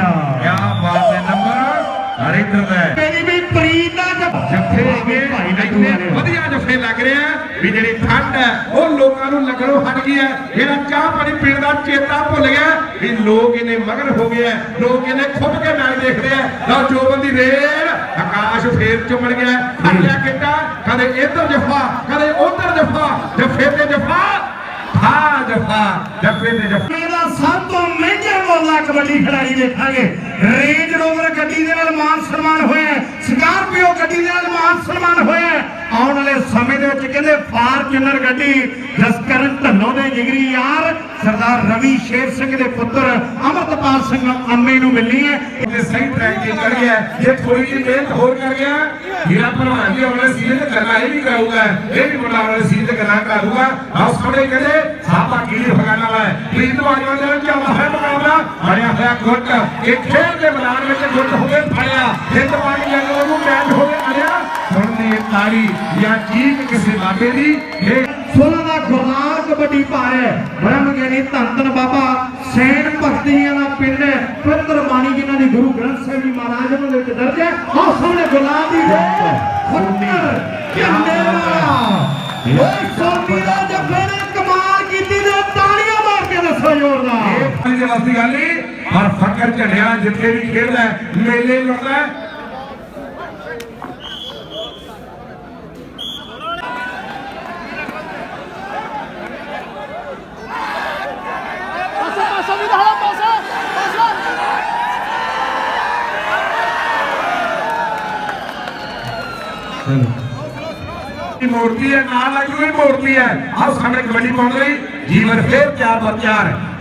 ਬਾਤ ਹੈ ਨੰਬਰ ਹਰਿੰਦਰ ਦਾ। ਮੇਰੀ ਵੀ ਪ੍ਰੀਤ ਦਾ ਜੱਫਾ ਹੈਗੇ ਇੰਨੇ। ਵਧੀਆ ਜੱਫੇ ਲੱਗ ਰਹੇ ਆ ਵੀ ਜਿਹੜੀ ਠੰਡ ਹੈ ਉਹ ਲੋਕਾਂ ਨੂੰ ਲੱਗਣੋਂ ਹਟ ਗਈ ਹੈ। ਜਿਹੜਾ ਚਾਹ ਪਾਣੀ ਪੀਣ ਦਾ ਚੇਤਾ ਭੁੱਲ ਗਿਆ ਵੀ ਲੋਕ ਇਹਨੇ ਮਗਨ ਹੋ ਗਏ ਆ ਲੋਕ ਇਹਨੇ ਖੁੱਬ ਕੇ ਮੈਚ ਦੇਖ ਰਹੇ ਆ ਲਓ ਜੋਬਨ ਦੀ ਰੇਲ ਆਕਾਸ਼ ਫੇਰ ਚੁੰਮੜ ਗਿਆ ਹੱਲਿਆ ਕਿੱਟਾ ਕਦੇ ਇੱਧਰ ਜੱਫਾ ਕਦੇ ਉੱਧਰ ਜੱਫਾ ਜੱਫੇ ਤੇ ਜੱਫਾ ਹਾਂ ਜੱਫਾ ਜੱਫੇ ਤੇ ਜੱਫਾ। ਇਹਦਾ ਸਭ ਤੋਂ ਮਹਿੰਗਾ ਮੁੱਲਾ ਕਬੱਡੀ ਖਿਡਾਰੀ ਦੇਖਾਂਗੇ ਰੇਂਜ ਰੋਵਰ ਗੱਡੀ ਦੇ ਨਾਲ ਮਾਨ ਸਨਮਾਨ ਹੋਇਆ ਹੈ। ਸਕਾਰਪੀਓ ਗੱਡੀ ਦੇ ਨਾਲ ਮਾਨ ਸਨਮਾਨ ਹੋਇਆ ਹੈ। ਆਉਣ ਵਾਲੇ ਸਮੇਂ ਦੇ ਵਿੱਚ ਕਹਿੰਦੇ ਫਾਰਚੂਨਰ ਗੱਡੀ ਜਸਕਰਨ ਢੱਲੋਂ ਦੇ ਜਿਗਰੀ ਯਾਰ ਸਰਦਾਰ ਰਵੀ ਸ਼ੇਰ ਸਿੰਘ ਦੇ ਪੁੱਤਰ ਅਮਰਤਪਾਲ ਸਿੰਘ ਅੰਮੇ ਨੂੰ ਮਿਲਣੀ ਹੈ। ਤੇ ਸਹੀ ਟਰੈਕ ਤੇ ਚੜ ਗਿਆ ਜੇ ਥੋੜੀ ਜਿਹੀ ਮਿਹਨਤ ਹੋਰ ਕਰ ਗਿਆ ਹੀਰਾ ਭਲਵਾਨ ਵੀ ਆਪਣੇ ਸੀਜ਼ਨ ਤੇ ਗੱਲਾਂ ਇਹ ਵੀ ਕਰਾਊਗਾ, ਇਹ ਵੀ ਮੁੰਡਾ ਆਪਣੇ ਸੀਜ਼ਨ ਤੇ ਗੱਲਾਂ ਕਰਾਊਗਾ। ਆਹ ਸਾਹਮਣੇ ਕਹਿੰਦੇ ਸਾਪਾ ਕੀਲੀ ਫਗਾਨ ਵਾਲਾ ਹੈ। ਪ੍ਰੀਤ ਬਾਜਵਾ ਦੇ ਵਿੱਚ ਚੱਲਦਾ ਹੈ ਮੁਕਾਬਲਾ? ਫੜਿਆ ਹੋਇਆ ਗੁੱਟ। ਇਹ ਖੇਡ ਦੇ ਮੈਦਾਨ ਵਿੱਚ ਗੁੱਟ ਹੋਵੇ ਫੜਿਆ ਹਿੰਦ ਪਾਣੀ ਜੰਗ ਨੂੰ ਮੈਚ ਹੋਵੇ ਅੜਿਆ ਸੁਣਦੀ ਇਹ ਤਾੜੀ ਜਾਂ ਚੀਕ ਕਿਸੇ ਬਾਬੇ ਦੀ ਇਹ ਸੋਲਾਂ ਦਾ ਗੁਰਨਾਮ ਕਬੱਡੀ ਭਾਰ ਹੈ। ਬ੍ਰਹਮ ਗਿਆਨੀ ਧੰਨ ਧੰਨ ਬਾਬਾ ਸੈਨ ਭਗਤੀਆਂ ਦਾ ਪਿੰਡ ਹੈ। ਪਵਿੱਤਰ ਬਾਣੀ ਜਿਨ੍ਹਾਂ ਦੀ ਗੁਰੂ ਗ੍ਰੰਥ ਸਾਹਿਬ ਜੀ ਮਹਾਰਾਜ ਉਹਨਾਂ ਦੇ ਵਿੱਚ ਦਰਜ ਹੈ। ਆਹ ਸਾਹਮਣੇ ਗੁਲਾਬ ਦੀ ਫੁੱਟਰ ਝੰਡੇ ਵਾਲਾ। ਓਏ ਸੋਨੀ ਦਾ ਜੱਫੇ ਜ਼ੋਰਦਾਰ ਇਹ ਪਾਣੀ ਦੇ ਵਾਸਤੇ ਗੱਲ ਨਹੀਂ ਪਰ ਫਕਰ ਝੰਡਿਆ ਜਿੱਥੇ ਵੀ ਖੇਡਦਾ ਹੈ, ਮੇਲੇ ਲੁੱਟਦਾ ਹੈ। Passa, passa, vida rola, passa! Passa! ਦੀ ਮੂਰਤੀ ਹੈ ਨਾਲ ਲੱਗੀ ਹੋਈ ਮੂਰਤੀ ਹੈ ਆਹ ਸਾਹਮਣੇ ਕਬੱਡੀ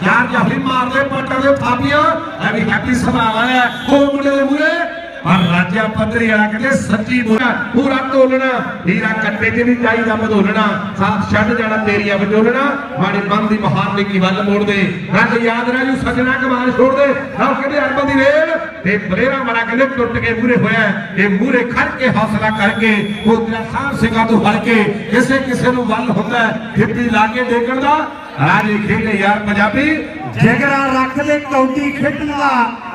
ਪਾਉਣ ਜਾਫੀ ਮਾਰਦੇ ਪੱਟਾਂ ਦੇ ਥਾਪੀਆਂ ਐ ਵੀ ਹੈਪੀ ਸਭਾਵਾਂ ਹੈ ਉਹ ਮੁੰਡੇ ਦੇ ਮੂਰੇ ਪਰ ਰਾਜਾ ਪੱਧਰੀ ਵਾਲਾ ਕਹਿੰਦੇ ਸੱਚੀ ਬੋਲਾ ਪੂਰਾ ਤੋਲਣਾ। ਹੀਰਾ ਕੱਟੇ ਤੇ ਨਹੀਂ ਚਾਹੀਦਾ ਬਦੋਲਣਾ। ਸਾਥ ਛੱਡ ਜਾਣਾ ਤੇਰੀਆਂ ਵਿਚੋਲਣਾ ਮਾੜੇ ਮਨ ਦੀ ਮਹਾਨ ਕੀ ਵੱਲ ਮੋੜ ਦੇ ਰੱਜ ਯਾਦ ਰਾਜੂ ਸਜਣਾ ਕਮਾਲ ਛੋੜ ਦੇ ਆਹ ਕਹਿੰਦੇ ਅਰਬਨ ਦੀ ਰੇਲ। ਤੇ ਬਲੇਰਾ ਵਾਲਾ ਕਹਿੰਦੇ ਟੁੱਟ ਕੇ ਮੂਰੇ ਹੋਇਆ ਇਹ ਮੂਰੇ ਖੜ ਕੇ ਹੌਸਲਾ ਕਰਕੇ, ਉਹ ਤੇਰਾ ਸਾਹ ਸਿੰਘਾਂ ਤੋਂ ਹਟ ਕੇ ਕਿਸੇ ਕਿਸੇ ਨੂੰ ਵੱਲ ਹੁੰਦਾ ਹਿੱਪੀ ਲਾ ਕੇ ਦੇਖਣ ਦਾ। ਰਾਜੇ ਖੇਡੇ ਯਾਰ ਪੰਜਾਬੀ ਜਿਗਰਾ ਰੱਖ ਲੈ ਕੌਡੀ ਖੇਡਣ ਦਾ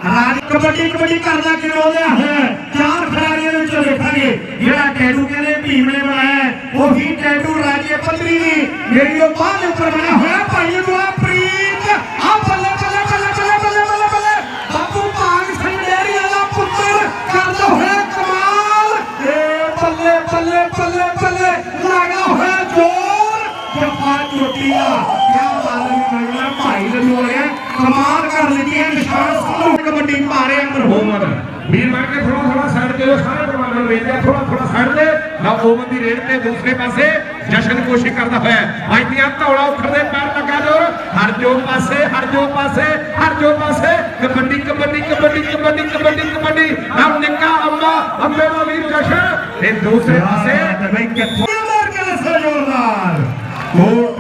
ਰਾਜ ਕਬੱਡੀ ਕਬੱਡੀ ਕਰਦਾ ਕਿਉਂ ਲਿਆ ਹੋਇਆ ਹੈ? ਚਾਰ ਖਿਡਾਰੀਆਂ ਦੇ ਵਿੱਚੋਂ ਦੇਖਾਂਗੇ ਜਿਹੜਾ ਟੈਟੂ ਕਹਿੰਦੇ ਭੀਮ ਨੇ ਬਣਾਇਆ ਹੈ, ਉਹੀ ਟੈਟੂ ਰਾਜੇ ਪੱਧਰੀ ਦੀ ਜਿਹੜੀ ਉਹ ਬਾਹ ਦੇ ਉੱਪਰ ਬਣਿਆ ਹੋਇਆ ਭਾਈ ਦੁਆ ਪ੍ਰੀਤ ਆ ਬੱਲੇ ਬੱਲੇ ਬੱਲੇ ਬੱਲੇ ਬੱਲੇ ਬੱਲੇ ਬੱਲੇ ਬਾਪੂ ਭਾਗ ਸਿੰਘ ਡੇਰੀ ਵਾਲਾ ਪੁੱਤਰ ਕਰਦਾ ਹੋਇਆ ਕਮਾਲ ਏ ਬੱਲੇ ਬੱਲੇ ਬੱਲੇ ਬੱਲੇ ਲੱਗਾ ਹੋਇਆ ਜੋਰ ਜਫਾ ਚੋਟੀ ਦਾ ਕਿਆ ਬਾਲਣ ਮੰਗਲਾ ਭਾਈ ਲੱਲੂ ਵਾਲਿਆ ਕਮਾਲ ਕਰ ਦਿੱਤੀ ਹੈ ਨਿਸ਼ਾਨ ਸੰਧੂ ਕਬੱਡੀ ਮਾਰੇ ਅੰਦਰ। ਹੋ ਓਵਰ ਵੀਰ ਮਾਰ ਕੇ ਥੋੜਾ ਥੋੜਾ ਸਾਈਡ ਤੇ ਉਹ ਸਾਰੇ ਕਮਾਂਡਰ ਨੂੰ ਵੇਚਿਆ ਥੋੜਾ ਥੋੜਾ ਸਾਈਡ ਤੇ ਨਾ ਓਵਰ ਦੀ ਰੇਡ ਤੇ ਦੂਸਰੇ ਪਾਸੇ ਜਸ਼ਨ ਕੋਸ਼ਿਸ਼ ਕਰਦਾ ਹੋਇਆ ਅੱਜ ਦੀਆਂ ਧੌਲਾ ਉੱਠਦੇ ਪੈਰ ਲੱਗਾ ਜੋਰ। ਹਟ ਜੋ ਪਾਸੇ ਹਟ ਜੋ ਪਾਸੇ ਹਟ ਜੋ ਪਾਸੇ। ਕਬੱਡੀ ਕਬੱਡੀ ਕਬੱਡੀ ਕਬੱਡੀ ਕਬੱਡੀ ਕਬੱਡੀ। ਆਹ ਨਿੱਕਾ ਅੰਮਾ ਅੰਮੇ ਦਾ ਵੀਰ ਜਸ਼ਨ। ਤੇ ਦੂਸਰੇ ਪਾਸੇ ਬਈ ਕਿੱਥੋਂ? ਮਾਰ ਕੇ ਦੱਸੋ ਜ਼ੋਰਦਾਰ।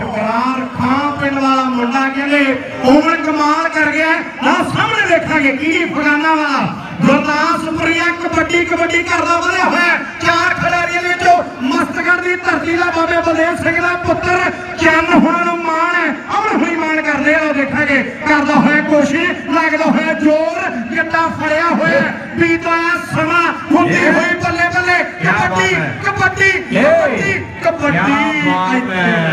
ਕੋਟ ਕਰਾਰ ਖਾਂ ਪਿੰਡ ਵਾਲਾ ਮੁੰਡਾ ਕਹਿੰਦੇ ਉਮਰ ਕਮਾਲ ਕਰ ਗਿਆ ਨਾ ਸਾਹਮਣੇ ਦੇਖਾਂਗੇ ਕੀ ਫਗਾਨਾ ਵਾਲਾ ਗੁਰਦਾਸਪੁਰੀਆ ਕਬੱਡੀ ਕਬੱਡੀ ਕਰਦਾ ਵਧਿਆ ਹੋਇਆ। ਚਾਰ ਖਿਡਾਰੀਆਂ ਦੇ ਵਿੱਚੋਂ ਮਸਤਗੜ ਦੀ ਧਰਤੀ ਦਾ ਬਾਬੇ ਬਲਦੇਵ ਸਿੰਘ ਦਾ ਪੁੱਤਰ ਚੰਨ ਹੁਣਾਂ ਨੂੰ ਮਾਣ ਹੈ ਅਮਰ ਹੁਣੀ ਮਾਣ ਕਰਦੇ ਆ ਦੇਖਾਂਗੇ ਕਰਦਾ ਹੋਇਆ ਕੋਸ਼ਿਸ਼ ਲੱਗਦਾ ਹੋਇਆ ਜ਼ੋਰ ਕਿੱਦਾਂ ਫੜਿਆ ਹੋਇਆ। ਬੀਤਾ ਸਮਾਂ ਹੁੰਦੀ ਹੋਈ ਬੱਲੇ ਬੱਲੇ ਕਬੱਡੀ। ਕਬੱਡੀ ਕਬੱਡੀ ਹੈ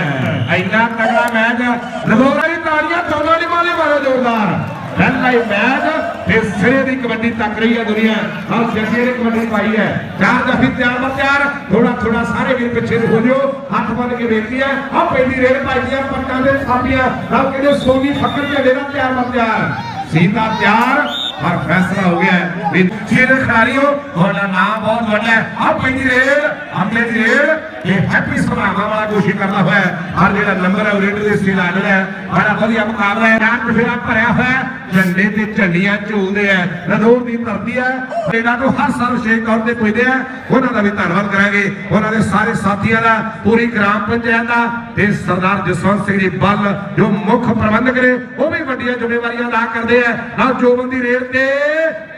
ਇੰਨਾ ਤਗੜਾ ਮੈਚ ਲਗੋਰਾ ਦੀ ਤਾੜੀਆਂ ਦੋਨੋਂ ਦੀ ਮਾਲੇ ਮਾਰੋ ਜ਼ੋਰਦਾਰ। ਪਹਿਲਾ ਹੀ ਮੈਚ ਫਿਰ ਸਿਰੇ ਦੀ ਕਬੱਡੀ ਤੱਕ ਰਹੀ ਹੈ ਦੁਨੀਆ। ਆਹ ਜੱਗੇ ਨੇ ਕਬੱਡੀ ਪਾਈ ਹੈ। ਚਾਰ ਦਫੀ ਤਿਆਰ ਬਰ ਤਿਆਰ। ਥੋੜਾ ਥੋੜਾ ਸਾਰੇ ਵੀਰ ਪਿੱਛੇ ਹੋ ਜਾਓ। ਹੱਥ ਬੰਨ ਕੇ ਬੇਨਤੀ ਹੈ। ਆਹ ਪਹਿਲੀ ਰੇਲ ਪਾਈਆਂ, ਪੱਟਾਂ ਦੇ ਥਾਪੀਆਂ। ਨਾਲ ਕਹਿੰਦੇ ਸੋਨੀ ਫੱਕਰ ਝੰਡੇ ਦਾ ਤਿਆਰ ਬਰ ਤਿਆਰ। ਸੀਤਾ ਤਿਆਰ, ਪਰ ਫੈਸਲਾ ਹੋ ਗਿਆ ਹੈ। ਵੀ ਚੀਰ ਖਿਡਾਰੀਓ, ਤੁਹਾਡਾ ਨਾਮ ਬਹੁਤ ਵੱਡਾ ਹੈ। ਆ ਪਹਿਲੀ ਰੇਲ ਹਮਲੇ ਦੀ ਰੇਲ। ਇਹ ਹੈਪੀ ਸਭਾਵਾਂ ਵਾਲਾ ਕੋਸ਼ਿਸ਼ ਕਰਦਾ ਹੋਇਆ ਹਰ ਜਿਹੜਾ ਨੰਬਰ ਹੈ ਉਹ ਰੇਡ ਦੇ ਸਟੀਲ ਆ ਰਿਹਾ ਬੜਾ ਵਧੀਆ ਮੁਕਾਬਲਾ ਹੈ। ਨਾਮ ਫੇਰਾ ਭਰਿਆ ਹੋਇਆ ਝੰਡੇ ਤੇ ਝੰਡੀਆਂ ਝੂਲਦੇ ਆ ਨਦੌਰ ਦੀ ਧਰਤੀ ਹੈ। ਇਹਨਾਂ ਤੋਂ ਹਰ ਸਾਲ ਵਿਸ਼ੇਸ਼ ਤੌਰ ਤੇ ਪੁੱਜਦੇ ਆ ਉਹਨਾਂ ਦਾ ਵੀ ਧੰਨਵਾਦ ਕਰਾਂਗੇ। ਉਹਨਾਂ ਦੇ ਸਾਰੇ ਸਾਥੀਆਂ ਦਾ, ਪੂਰੀ ਗ੍ਰਾਮ ਪੰਚਾਇਤ ਦਾ ਤੇ ਸਰਦਾਰ ਜਸਵੰਤ ਸਿੰਘ ਜੀ ਬੱਲ, ਜੋ ਮੁੱਖ ਪ੍ਰਬੰਧਕ ਨੇ, ਉਹ ਵੀ ਵੱਡੀਆਂ ਜ਼ਿੰਮੇਵਾਰੀਆਂ ਅਦਾ ਕਰਦੇ ਆ ਨਾਲ ਜੋਬਨ ਦੀ ਰੇਲ ਤੇ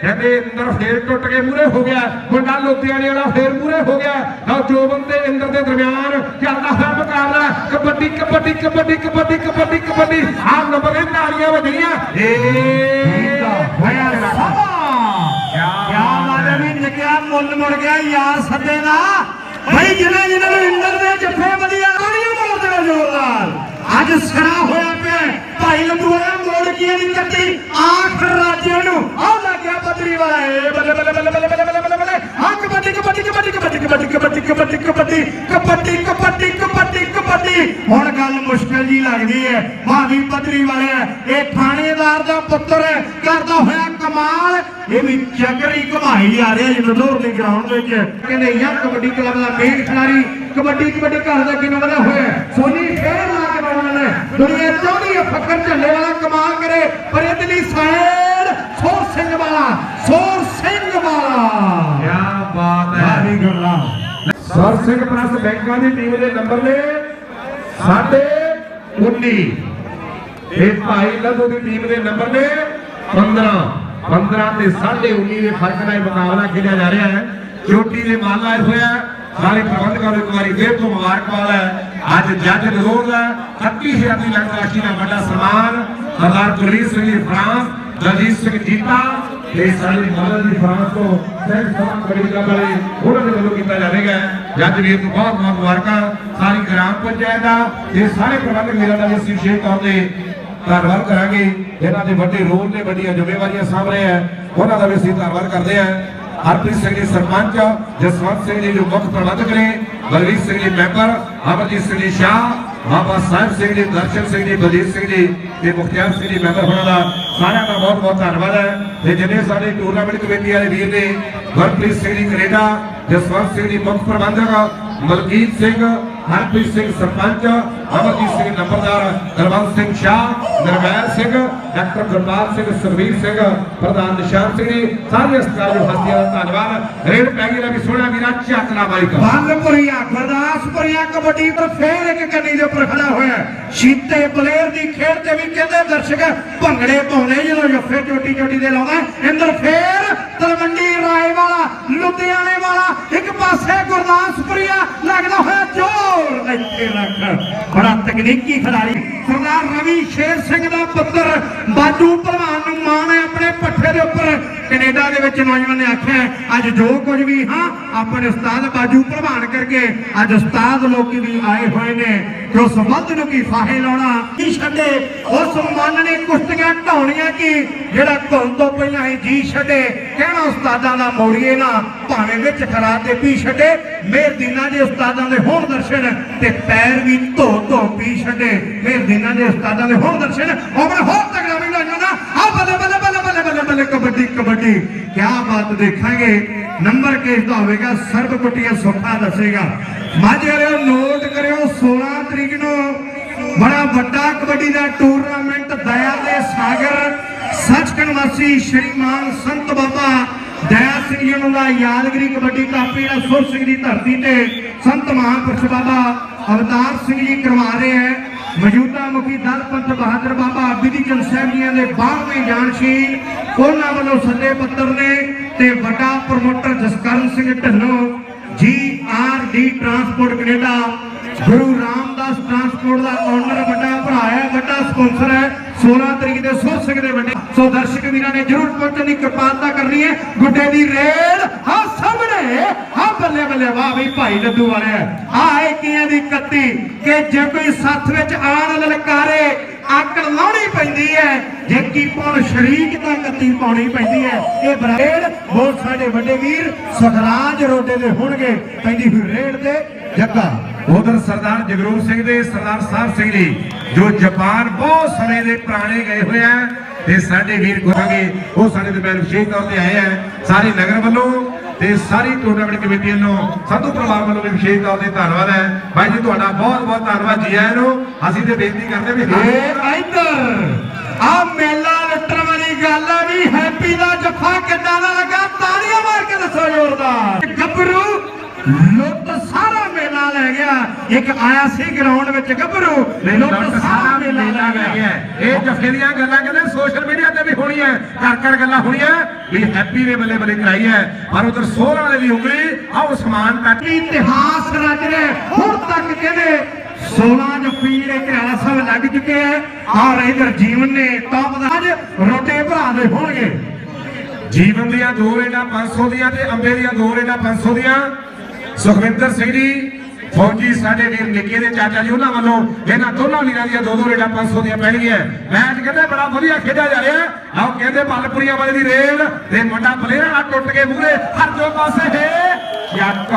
ਕਹਿੰਦੇ ਇੰਦਰ ਫੇਰ ਟੁੱਟ ਕੇ ਮੂਰੇ ਹੋ ਗਿਆ। ਮੁੰਡਾ ਲੁਧਿਆਣੇ ਵਾਲਾ ਫੇਰ ਮੂਰੇ ਹੋ ਗਿਆ। ਨਾਲ ਜੋਬਨ ਤੇ ਇੰਦਰ ਦੇ ਦਰਮਿਆਨ ਚੱਲਦਾ ਹੋਇਆ ਮੁਕਾਬਲਾ। ਕਬੱਡੀ ਕਬੱਡੀ ਕਬੱਡੀ ਕਬੱਡੀ ਕਬੱਡੀ ਕਬੱਡੀ। ਆਹ ਨੰਬਰ ਦੇ ਤਾਲੀਆਂ ਵੱਜਣੀਆਂ। ਏ ਹੋਇਆ ਸਭਾ ਕਿਆ ਬਾਤ ਹੈ ਵੀ ਨਿਕਿਆ ਮੁੱਲ ਮੁੜ ਗਿਆ ਯਾਰ ਸੱਦੇ ਦਾ। ਭਾਈ ਜਿਹਨਾਂ ਜਿਹਨਾਂ ਨੂੰ ਇੰਦਰ ਦੇ ਜੱਫੇ ਵਧੀਆ ਤਾੜੀਆਂ ਮਾਰਦੇ ਅੱਜ ਸਰਾ ਹੋਇਆ ਪਿਆ। ਭਾਈ ਲੰਬੂ ਵਾਲਾ ਮੋੜ ਕੀ ਦੀ ਕੱਟੀ। ਆਖਰ ਰਾਜਿਆਂ ਨੂੰ ਆ ਲੱਗਿਆ ਬੱਦਰੀ ਵਾਲਾ। ਏ ਬੱਲੇ ਬੱਲੇ ਬੱਲੇ ਬੱਲੇ ਬੱਲੇ ਬੱਲੇ ਕਬੱਡੀ ਕਬੱਡੀ ਕਬੱਡੀ ਕਬੱਡੀ ਕਬੱਡੀ ਕਬੱਡੀ ਕਬੱਡੀ ਕਬੱਡੀ ਕਬੱਡੀ ਕਬੱਡੀ ਕਬੱਡੀ ਕਬੱਡੀ ਹੁਣ ਗੱਲ ਮੁਸ਼ਕਲ ਜੀ ਲੱਗਦੀ ਹੈ ਭਾਵੀ ਬੱਦਰੀ ਵਾਲਿਆ ਇਹ ਥਾਣੇਦਾਰ ਦਾ ਪੁੱਤਰ ਕਰਦਾ ਹੋਇਆ ਕਮਾਲ ਇਹ ਵੀ ਚੱਕਰੀ ਘਮਾਈ ਆ ਰਿਹਾ ਜੀ ਨਦੌਰ ਗਰਾਊਂਡ ਵਿੱਚ ਕਹਿੰਦੇ ਯਾਰ ਕਬੱਡੀ ਕਲੱਬ ਦਾ ਮੇਨ ਖਿਡਾਰੀ ਕਬੱਡੀ ਕਬੱਡੀ ਘਰ ਦਾ ਕਿੰਨਾ ਵਧਿਆ ਹੋਇਆ ਸੋਨੀ ਫੇਰ ਲਾ ਕੇ ਬਣਾਉਣਾ ਦੁਨੀਆ ਚਾਹੁੰਦੀ ਹੈ ਫੱਕਰ ਝੱਲੇ ਵਾਲਾ ਕਮਾਲ ਕਰੇ ਪਰ ਇਤਨੀ ਸਾਈਡ ਸੋਰ ਸਿੰਘ ਵਾਲਾ ਸੋਰ ਸਰ, ਸਿੰਘ ਪ੍ਰੈਸ ਬੈਂਕਾਂ ਦੀ ਟੀਮ ਦੇ ਨੰਬਰ ਨੇ 19 ਤੇ ਭਾਈ ਲੱਧੂ ਦੀ ਟੀਮ ਦੇ ਨੰਬਰ ਨੇ 15 15 ਤੇ 19.5 ਦੇ ਫ਼ਰਕ ਨਾਲ ਮੁਕਾਬਲਾ ਖੇਡਿਆ ਜਾ ਰਿਹਾ ਹੈ। ਚੋਟੀ ਦੇ ਮਾਲ ਆਏ ਹੋਇਆ। ਸਾਰੇ ਪ੍ਰਬੰਧਕਾਂ ਨੂੰ ਇੱਕ ਵਾਰੀ ਫੇਰ ਤੋਂ ਮੁਬਾਰਕਬਾਦ ਹੈ। ਅੱਜ ਜੱਜ ਨਜ਼ੋਰ ਦਾ। 31000 ਦੀ ਲੰਗ ਦਾ ਵੱਡਾ ਸਨਮਾਨ। ਸਰਦਾਰ ਗੁਰਲੀਨ ਸਿੰਘ ਫਰਾਂਸ। ਦਲਜੀਤ ਸਿੰਘ ਜੀਤਾ। ਤੇ ਸਾਡੇ ਮਦਦ ਦੀ ਫਰਾਂਸ ਤੋਂ ਸਹਿਜ ਸਮਾਨ ਬੜੀ ਵਾਲੇ ਉਹਨਾਂ ਦੇ ਵੱਲੋਂ ਕੀਤਾ ਜਾਵੇਗਾ। ਜੱਜ ਵੀਰ ਨੂੰ ਬਹੁਤ ਬਹੁਤ ਮੁਬਾਰਕਾਂ। ਸਾਰੀ ਗ੍ਰਾਮ ਪੰਚਾਇਤ ਦਾ ਤੇ ਸਾਰੇ ਪ੍ਰਬੰਧਕ ਵੀਰਾਂ ਦਾ ਅਸੀਂ ਵਿਸ਼ੇਸ਼ ਤੌਰ ਤੇ ਧੰਨਵਾਦ ਕਰਾਂਗੇ। ਜਿਨ੍ਹਾਂ ਦੇ ਵੱਡੇ ਰੋਲ ਨੇ ਵੱਡੀਆਂ ਜ਼ਿੰਮੇਵਾਰੀਆਂ ਸਾਂਭ ਰਹੇ ਉਹਨਾਂ ਦਾ ਵੀ ਅਸੀਂ ਧੰਨਵਾਦ ਕਰਦੇ ਹਾਂ। ਹਰਪ੍ਰੀਤ ਸਿੰਘ ਜੀ ਸਰਪੰਚ, ਜਸਵੰਤ ਸਿੰਘ ਜੀ ਜੋ ਮੁੱਖ ਪ੍ਰਬੰਧਕ ਨੇ, ਬਲਵੀਰ ਸਿੰਘ ਜੀ ਮੈਂਬਰ, ਅਮਰਜੀਤ ਸਿੰਘ ਜੀ ਸ਼ਾਹ ਬਾਬਾ ਸਾਹਿਬ ਸਿੰਘ ਜੀ, ਦਰਸ਼ਨ ਸਿੰਘ ਜੀ, ਬਲਜੀਤ ਸਿੰਘ ਜੀ ਤੇ ਮੁਖਤਿਆਰ ਸਿੰਘ ਜੀ ਮੈਂਬਰ ਹੋਣਾ ਦਾ ਸਾਰਿਆਂ ਦਾ ਬਹੁਤ ਬਹੁਤ ਧੰਨਵਾਦ ਹੈ। ਤੇ ਜਿੰਨੇ ਸਾਡੇ ਟੂਰਨਾਮੈਂਟ ਕਮੇਟੀ ਵਾਲੇ ਵੀਰ ਨੇ, ਗੁਰਪ੍ਰੀਤ ਸਿੰਘ ਜੀ ਕੈਨੇਡਾ, ਜਸਵੰਤ ਸਿੰਘ ਜੀ ਮੁੱਖ ਪ੍ਰਬੰਧਕ, ਮਲਕੀਤ ਸਿੰਘ, ਹਰਪ੍ਰੀਤ ਸਿੰਘ ਸਰਪੰਚ ਅਮਰਜੀਤ ਸਿੰਘ ਨੰਬਰਦਾਰ ਗੁਰਵੰਤ ਸਿੰਘ ਸ਼ਾਹ, ਨਰਵੈਰ ਸਿੰਘ, ਡਾਕਟਰ ਗੁਰਦਾਸ ਸਿੰਘ ਸੁਰਵੀਰ ਸਿੰਘ, ਪ੍ਰਧਾਨ ਨਿਸ਼ਾਨ ਸਿੰਘ ਜੀ ਸਾਰੇ ਸਤਿਕਾਰਯੋਗ ਹਸਤੀਆਂ ਦਾ ਧੰਨਵਾਦ। ਰੇਡ ਪੈ ਗਈ ਵੀ ਸੋਹਣਾ ਵੀਰਾ ਝਾਕਲਾ ਬਾਈਕ ਬੰਦਪੁਰੀਆ ਗੁਰਦਾਸਪੁਰੀਆ ਕਬੱਡੀ ਪਰ ਫੇਰ ਇੱਕ ਕੰਨੀ ਦੇ ਉੱਪਰ ਖੜਾ ਹੋਇਆ ਸ਼ੀਤੇ ਪਲੇਅਰ ਦੀ ਖੇਡ ਤੇ ਵੀ ਕਹਿੰਦੇ ਦਰਸ਼ਕ ਭੰਗੜੇ ਪਾਉਂਦੇ ਜਦੋਂ ਜੱਫੇ ਚੋਟੀ ਚੋਟੀ ਦੇ ਲਾਉਂਦਾ ਇੰਦਰ ਫੇਰ ਤਲਵੰਡੀ ਰਾਏ ਵਾਲਾ, ਲੁਧਿਆਣੇ ਵਾਲਾ, ਇੱਕ ਪਾਸੇ ਗੁਰਦਾਸਪੁਰੀਆ ਲੱਗਦਾ ਹੋਇਆ ਜੋਰ ਇੱਥੇ ਰੱਖ। ਬੜਾ ਤਕਨੀਕੀ ਖਿਡਾਰੀ ਸਰਦਾਰ ਰਵੀ ਸ਼ੇਰ ਸਿੰਘ ਦਾ ਪੁੱਤਰ ਬਾਜੂ ਭਲਵਾਨ ਨੂੰ ਮਾਣ ਹੈ ਆਪਣੇ ਪੱਠੇ ਦੇ ਉੱਪਰ। ਕੈਨੇਡਾ ਦੇ ਵਿੱਚ ਨੌਜਵਾਨ ਨੇ ਆਖਿਆ, ਅੱਜ ਜੋ ਕੁਝ ਵੀ ਹਾਂ, ਆਪਣੇ ਉਸਤਾਦ ਬਾਜੂ ਭਲਵਾਨ ਕਰਕੇ ਅੱਜ ਉਸਤਾਦ ਲੋਕੀ ਵੀ ਆਏ ਹੋਏ ਨੇ। ਕਿ ਉਸ ਮੱਧ ਨੂੰ ਕੀ ਫਾਹੇ ਲਾਉਣਾ? ਕੀ ਛੱਡੇ? ਉਸ ਮਨ ਨੇ ਕੁਸ਼ਤੀਆਂ ਢਾਉਣੀਆਂ ਕੀ? ਜਿਹੜਾ ਧੁਨ ਤੋਂ ਪਹਿਲਾਂ ਹੀ ਜੀ ਛੱਡੇ, ਕਹਿਣਾ ਉਸਤਾਦਾਂ ਦਾ ਮੋੜੀਏ ਨਾ, ਭਾਵੇਂ ਵਿੱਚ ਖਰਾ ਤੇ ਪੀ ਛੱਡੇ ਮੇਰ ਦਿਨਾਂ ਦੇ ਉਸਤਾਦਾਂ ਦੇ ਹੋਣ ਦਰਸ਼ਨ ਤੇ ਪੈਰ ਵੀ ਧੋ ਧੋ ਛੱਡੇ। ਮੇਰ ਦਿਨਾਂ ਦੇ ਉਸਤਾਦਾਂ ਦੇ ਹੋਣ ਦਰਸ਼ਨ ਆਪਣੇ ਹੋਰ ਤਗੜਾ ਵੀ ਨਾ ਆ ਬੱਲੇ ਬੱਲੇ ਬੱਲੇ ਬੱਲੇ ਬੱਲੇ ਬੱਲੇ ਕਬੱਡੀ ਕਬੱਡੀ। ਕੀ ਬਾਤ ਦੇਖਾਂਗੇ। ਨੰਬਰ ਕਿਸ ਦਾ ਹੋਵੇਗਾ, ਸਰਬ ਕੁੱਟੀਆ ਸੁੱਖਾ ਦੱਸੇਗਾ। ਮਾਝੇ ਵਾਲਿਓ ਨੋਟ ਕਰਿਓ 16 ਤਰੀਕ ਨੂੰ ਬੜਾ ਵੱਡਾ ਕਬੱਡੀ ਦਾ ਟੂਰਨਾਮੈਂਟ ਦਇਆ ਦੇ ਸਾਗਰ, ਸੱਚਖੰਡ ਵਾਸੀ ਸ਼੍ਰੀਮਾਨ ਸੰਤ ਬਾਬਾ ਦਇਆ ਸਿੰਘ ਜੀ ਨੂੰ ਦਾ ਯਾਦਗਰੀ ਕਬੱਡੀ ਕੱਪ ਜਿਹੜਾ ਸੁਰ ਸਿੰਘ ਦੀ ਧਰਤੀ ਤੇ ਸੰਤ ਮਹਾਂਪੁਰਸ਼ ਬਾਬਾ ਅਵਤਾਰ ਸਿੰਘ ਜੀ ਕਰਵਾ ਰਹੇ ਹੈ। ਮੌਜੂਦਾ ਮੁਖੀ ਦਲ ਪੰਥ ਬਹਾਦਰ ਬਾਬਾ ਬਿਧੀ ਚੰਦ ਸਾਹਿਬ ਜੀਆਂ ਦੇ 12ਵੇਂ ਜਾਨਸ਼ੀਨ ਉਹਨਾਂ ਵੱਲੋਂ ਸੱਦੇ ਪੱਤਰ ਨੇ ਤੇ ਵੱਡਾ promoter Jaskaran Singh Dhillon G R D transport Canada Guru Ramdas transport ਦਾ ਓਨਰ ਵੱਡਾ ਭਰਾ ਵੱਡਾ ਸਪਾਂਸਰ ਹੈ। 16 ਤਰੀਕ ਦੇ ਸੁਰ ਸਿੰਘ ਦੇ ਵੱਡੇ। ਸੋ ਦਰਸ਼ਕ ਵੀਰਾਂ ਨੇ ਜਰੂਰ ਪਹੁੰਚਣ ਦੀ ਕਿਰਪਾਲਤਾ ਕਰਨੀ ਹੈ। ਗੁੱਡੇ ਦੀ ਰੇਡ ਹਾਂ ਸਾਹਮਣੇ। ਹਾਂ ਬੱਲੇ ਬੱਲੇ। ਵਾਹ ਵੀ ਭਾਈ ਲੱਡੂ ਵਾਲੇ। ਆ ਕੀਆਂ ਦੀ ਕੱਤੀ? ਕਿ ਜੇ ਕੋਈ ਸੱਥ ਵਿੱਚ ਆਣ ਲਲਕਾਰੇ ਆਕੜ ਲਾਉਣੀ ਪੈਂਦੀ ਹੈ। ਜੇ ਕੀ ਪਾਉਣ ਸ਼ਰੀਕ ਤਾਂ ਕੱਤੀ ਪਾਉਣੀ ਪੈਂਦੀ ਹੈ। ਇਹ ਬਰੇਡ ਬਹੁਤ ਸਾਡੇ ਵੱਡੇ ਵੀਰ ਸੁਖਰਾਜ ਰੋਡੇ ਦੇ ਹੋਣਗੇ। ਪੈਂਦੀ ਹੋਈ ਰੇਡ ਤੇ ਜੱਗਾ ਉਧਰ ਸਰਦਾਰ ਜਗਰੂਪ ਸਿੰਘ ਦੇ, ਸਰਦਾਰ ਸਾਹਿਬ ਸਿੰਘ ਜੀ, ਜੋ ਜਾਪਾਨ ਬਹੁਤ ਸਮੇਂ ਦੇ ਪੁਰਾਣੇ ਗਏ ਹੋਏ ਆ, ਤੇ ਸਾਡੇ ਵੀਰ ਗੁਰਾਂਗੇ ਉਹ ਸਾਡੇ ਦਰਬਾਰ ਵਿਸ਼ੇਸ਼ ਤੌਰ ਤੇ ਆਏ ਆ, ਸਾਰੇ ਨਗਰ ਵੱਲੋਂ ਤੇ ਸਾਰੀ ਟੂਰਨਾਮੈਂਟ ਕਮੇਟੀ ਵੱਲੋਂ ਸਾਧੂ ਪਰਿਵਾਰ ਵੱਲੋਂ ਵੀ ਵਿਸ਼ੇਸ਼ ਤੌਰ ਤੇ ਧੰਨਵਾਦ ਹੈ। ਭਾਈ ਜੀ, ਤੁਹਾਡਾ ਬਹੁਤ ਬਹੁਤ ਧੰਨਵਾਦ ਜੀ ਆਇਆਂ ਨੂੰ। ਅਸੀਂ ਤੇ ਬੇਨਤੀ ਕਰਦੇ ਵੀ ਇੱਧਰ ਆ ਮੇਲਾ ਲੁੱਟਣ ਵਾਲੀ ਗੱਲ ਹੈ ਵੀ ਹੈਪੀ ਦਾ ਜੱਫਾ ਕਿੱਦਾਂ ਦਾ ਲੱਗਾ? ਤਾੜੀਆਂ ਮਾਰ ਕੇ ਦੱਸੋ ਜ਼ੋਰਦਾਰ। ਗੱਭਰੂ ਇੱਕ ਆਇਆ ਸੀ ਗਰਾਊਂਡ ਵਿੱਚ ਗੱਭਰੂ ਲੁੱਟ ਸਾਰਾ ਮੇਲਾ ਲੈ ਗਿਆ। ਇਹ ਜਫੇ ਦੀਆਂ ਗੱਲਾਂ ਕਹਿੰਦੇ ਸੋਸ਼ਲ ਮੀਡੀਆ ਤੇ ਵੀ ਹੋਣੀਆਂ ਘਰ ਘਰ ਗੱਲਾਂ ਹੋਣੀਆਂ ਵੀ ਹੈਪੀ ਨੇ ਬੱਲੇ ਬੱਲੇ ਕਰਾਈ ਹੈ। ਪਰ ਉਧਰ ਸੋਹਰ ਵਾਲੇ ਦੀ ਉਂਗਲੀ ਆ ਉਸਮਾਨ ਕੱਟ। ਇਤਿਹਾਸ ਰਚ ਰਿਹਾ ਹੁਣ ਤੱਕ ਕਹਿੰਦੇ 16 ਜਫੀ ਜਿਹੜੇ ਘਰਾਲਾ ਸਾਹਿਬ ਲੱਗ ਚੁੱਕੇ ਆ ਔਰ ਇਧਰ ਜੀਵਨ ਨੇ ਟੌਪ ਦਾ ਅੱਜ ਰੋਟੇ ਭਰਾ ਦੇ ਹੋਣਗੇ। ਜੀਵਨ ਦੀਆਂ ਦੋ ਰੇਡਾਂ 500 ਦੀਆਂ ਤੇ ਅੰਬੇ ਦੀਆਂ ਦੋ ਰੇਡਾਂ 500 ਦੀਆਂ। ਸੁਖਵਿੰਦਰ ਸਿੰਘ ਜੀ ਫੌਜੀ ਸਾਡੇ ਵੀਰ ਨਿੱਕੇ ਦੇ ਚਾਚਾ ਜੀ, ਉਹਨਾਂ ਵੱਲੋਂ ਇਹਨਾਂ ਦੋਨਾਂ ਵੀਰਾਂ ਦੀਆਂ ਦੋ ਦੋ ਰੇਡਾਂ 500 ਦੀਆਂ ਪੈਣਗੀਆਂ। ਮੈਚ ਕਹਿੰਦੇ ਬੜਾ ਵਧੀਆ ਖੇਡਿਆ ਜਾ ਰਿਹਾ। ਆਓ ਕਹਿੰਦੇ ਬਲਪੁਰੀਆਂ ਵਾਲੇ ਦੀ ਰੇਡ ਤੇ ਮੁੰਡਾ ਪਲੇਅਰ ਆ ਟੁੱਟ ਕੇ ਮੂਹਰੇ ਹਰ ਜੋ ਪਾਸੇ ਹੈ। ਯੱਕ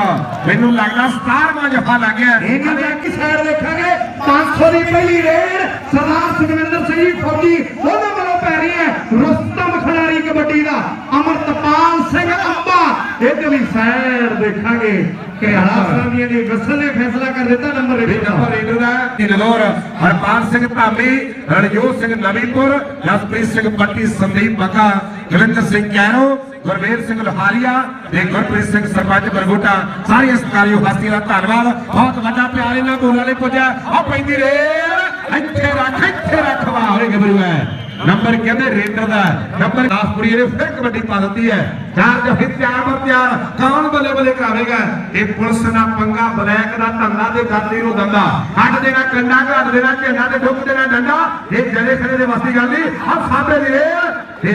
ਮੈਨੂੰ ਲੱਗਦਾ 17ਵਾਂ ਜਫਾ ਲੱਗ ਗਿਆ। ਇਹਨਾਂ ਦੇ ਇੱਕ ਸਾਈਡ ਦੇਖਾਂਗੇ। 500 ਦੀ ਪਹਿਲੀ ਰੇਡ ਸਰਦਾਰ ਸੁਖਵਿੰਦਰ ਸਿੰਘ ਫੌਜੀ ਉਹਨਾਂ ਵੱਲੋਂ ਪੈ ਰਹੀ ਹੈ ਰੁਸਤਮ ਖਿਡਾਰੀ ਕਬੱਡੀ ਦਾ ਅਮਰਤਪਾਲ ਸਿੰਘ ਅੰਬਾ ਇਧਰਲੀ ਸਾਈਡ ਦੇਖਾਂਗੇ ਕਿ ਹਾਸਾਮੀਆਂ ਦੀ ਵਸਲ ਨੇ ਫੈਸਲਾ ਕਰ ਦਿੱਤਾ ਨੰਬਰ ਵੀ 1 ਨੰਬਰ ਰੇਡਰ ਦਾ। ਦਿਲਦੋਰ ਹਰਪਾਲ ਸਿੰਘ ਧਾਮੀ ਰਣਜੋਤ ਸਿੰਘ ਨਵੀਪੁਰ ਜਸਪ੍ਰੀਤ ਸਿੰਘ ਪੱਟੀ ਸੰਦੀਪ ਬੱਗਾ ਗਵਿੰਦਰ ਸਿੰਘ ਕੈਰੋ ਗੁਰਵੇਰ ਸਿੰਘ ਲੋਹਾਰੀਆ ਤੇ ਗੁਰਪ੍ਰੀਤ ਸਿੰਘ ਸਰਪੰਚ ਬਰਗੋਟਾ। ਸਾਰੀਆਂ ਸਤਿਕਾਰਯੋਗ ਹਸਤੀਆਂ ਦਾ ਧੰਨਵਾਦ। ਬਹੁਤ ਵੱਡਾ ਪਿਆਰ ਇਹਨਾਂ ਬੋਲਾਂ ਨੇ ਪੁੱਜਿਆ। ਆ ਪੈਂਦੀ ਰੇਲ ਇੱਥੇ ਰੱਖ ਇੱਥੇ ਰੱਖ। ਵਾਹ ਗੱਭਰੂ ਹੈ। ਨੰਬਰ ਕਹਿੰਦੇ ਰੇਡਰ ਦਾ ਨੰਬਰ 10 ਪੁਰੀ ਇਹਨੇ ਫਿਰ ਕਬੱਡੀ ਪਾ ਦਿੱਤੀ ਹੈ। ਚਾਰ ਜਫੇ ਤਿਆਰ ਬਰ ਤਿਆਰ। ਕੌਣ ਬੱਲੇ ਬੱਲੇ ਕਰਾਵੇਗਾ? ਇਹ ਪੁਲਿਸ ਦਾ ਪੰਗਾ ਬਲੈਕ ਦਾ ਧੰਦਾ ਤੇ ਦਾਦੀ ਨੂੰ ਦੰਦਾ। ਹੱਟ ਦੇਣਾ ਕੰਡਾ ਘੱਟ ਦੇਣਾ ਝੰਡਾ ਤੇ ਠੁੱਕ ਦੇਣਾ ਡੰਡਾ। ਇਹ ਜਲੇ ਖੜੇ ਦੇ ਵਾਸਤੇ ਗੱਲ ਨਹੀਂ। ਆ ਸਾਹਮਣੇ ਦੀ ਰੇਲ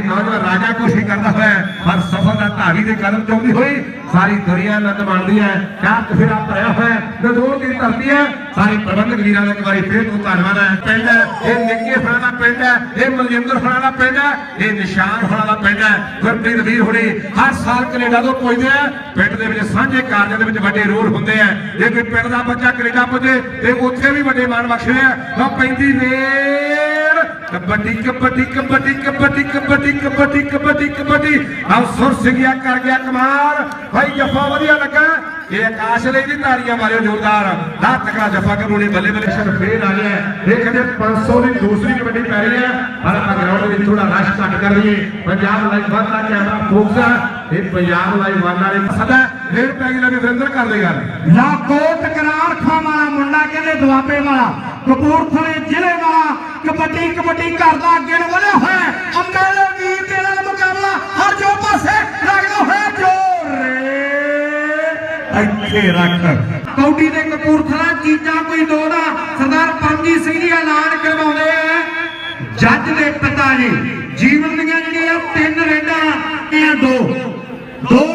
ਨੌਜਵਾਨ ਰਾਜਾ ਕੋਸ਼ਿਸ਼ ਕਰਦਾ ਹੋਇਆ ਪਰ ਸਫਲ ਦਾ ਧਾਰੀ ਦੇ ਕਦਮ ਚੁੰਮਦੀ ਹੋਈ ਸਾਰੀ ਦੁਨੀਆ ਨੰਦ ਬਣਦੀ ਹੈ। ਚਾਰ ਤਫੇਰਾ ਭਰਿਆ ਹੋਇਆ ਨਦੂਰ ਦੀ ਧਰਤੀ ਹੈ। ਸਾਰੇ ਪ੍ਰਬੰਧਕ ਵੀਰਾਂ ਦਾ ਇੱਕ ਵਾਰੀ ਫੇਰ ਤੋਂ ਧੰਨਵਾਦ ਹੈ। ਪਿੰਡ ਹੈ, ਇਹ ਨਿੱਕੇ ਫਲਾਂ ਦਾ ਪਿੰਡ ਹੈ ਇਹ ਮਲਜਿੰਦਰ ਫਲਾਂ ਦਾ ਪਿੰਡ ਹੈ ਇਹ ਨਿਸ਼ਾਨ ਫਲਾਂ ਦਾ ਪਿੰਡ ਹੈ। ਗੁਰਪ੍ਰੀਤ ਵੀਰ ਹੁਣੇ ਹਰ ਸਾਲ ਕੈਨੇਡਾ ਤੋਂ ਪੁੱਜਦੇ ਆ। ਪਿੰਡ ਦੇ ਵਿੱਚ ਸਾਂਝੇ ਕਾਰਜਾਂ ਦੇ ਵਿੱਚ ਵੱਡੇ ਰੋਲ ਹੁੰਦੇ ਆ। ਜੇ ਕੋਈ ਪਿੰਡ ਦਾ ਬੱਚਾ ਕੈਨੇਡਾ ਪੁੱਜੇ ਤੇ ਉੱਥੇ ਵੀ ਵੱਡੇ ਮਾਣ ਬਖਸ਼ਦੇ ਆ। ਉਹ ਪੈਂਦੀ ਰੇਡ ਕਬੱਡੀ ਕਬੱਡੀ ਕਬੱਡੀ ਕਬੱਡੀ ਕਬੱਡੀ ਕਬੱਡੀ ਕਬੱਡੀ ਕਬੱਡੀ। ਆਹ ਸਿੰਘਿਆ ਕਰ ਗਿਆ ਕਮਾਲ। ਭਾਈ ਜੱਫਾ ਵਧੀਆ ਲੱਗਾ। ਇਹ ਆਕਾਸ਼ ਲਈ ਦੀ ਤਾੜੀਆਂ ਮਾਰਿਓ ਜ਼ੋਰਦਾਰ। ਦਾ ਤਕੜਾ ਜੱਫਾ ਕਰੂਣੀ, ਬੱਲੇ ਬੱਲੇ ਸ਼ਰ ਫੇਰ ਆ ਗਿਆ। ਇਹ ਕਹਿੰਦੇ 500 ਦੀ ਦੂਸਰੀ ਕਬੱਡੀ ਪੈ ਰਹੀ ਹੈ। ਪਰ ਆਪਾਂ ਗਰਾਊਂਡ ਵਿੱਚ ਥੋੜਾ ਰਸ਼ ਘੱਟ ਕਰ ਲਈਏ। Punjab live one camera focus ਆ ਇਹ ਪੰਜਾਬ ਲਾਈਵ ਵਨ ਵਾਲੇ ਸਦਾ ਫੇਰ ਪੈ ਗਈ ਲੱਗੇ ਵਰਿੰਦਰ ਕਰ ਦੇ ਗੱਲ। ਲਾਕੋਟ ਕਰਾਰ ਖਾਂ ਵਾਲਾ ਮੁੰਡਾ ਕਹਿੰਦੇ ਦੁਆਬੇ ਵਾਲਾ, ਕਪੂਰਥਲੇ ਜ਼ਿਲ੍ਹੇ ਵਾਲਾ, ਕਬੱਡੀ ਕਬੱਡੀ ਕਰਦਾ ਅੱਗੇ ਨੂੰ ਵਧਿਆ ਹੋਇਆ। ਅੰਬੇ ਦੇ ਵੀਰ ਮੁਕਾਬਲਾ, ਹਰ ਜੋ ਪਾਸੇ ਲੱਗਦਾ ਹੋਇਆ ਜੋਰ। ਇੱਥੇ ਰੱਖ। ਕੌਡੀ ਦੇ ਕਪੂਰਥਲਾ ਚੀਜ਼ਾਂ ਕੋਈ ਦੋ ਦਾ, ਸਰਦਾਰ ਪਰਮਜੀਤ ਸਿੰਘ ਜੀ ਐਲਾਨ ਕਰਵਾਉਂਦੇ ਆ। ਜੱਜ ਦੇ ਪਿਤਾ ਜੀ, ਜੀਵਨ ਦੀਆਂ ਜਿਹੜੀਆਂ ਤਿੰਨ ਰੇਡਾਂ, ਇਹ ਦੋ। ਦੋ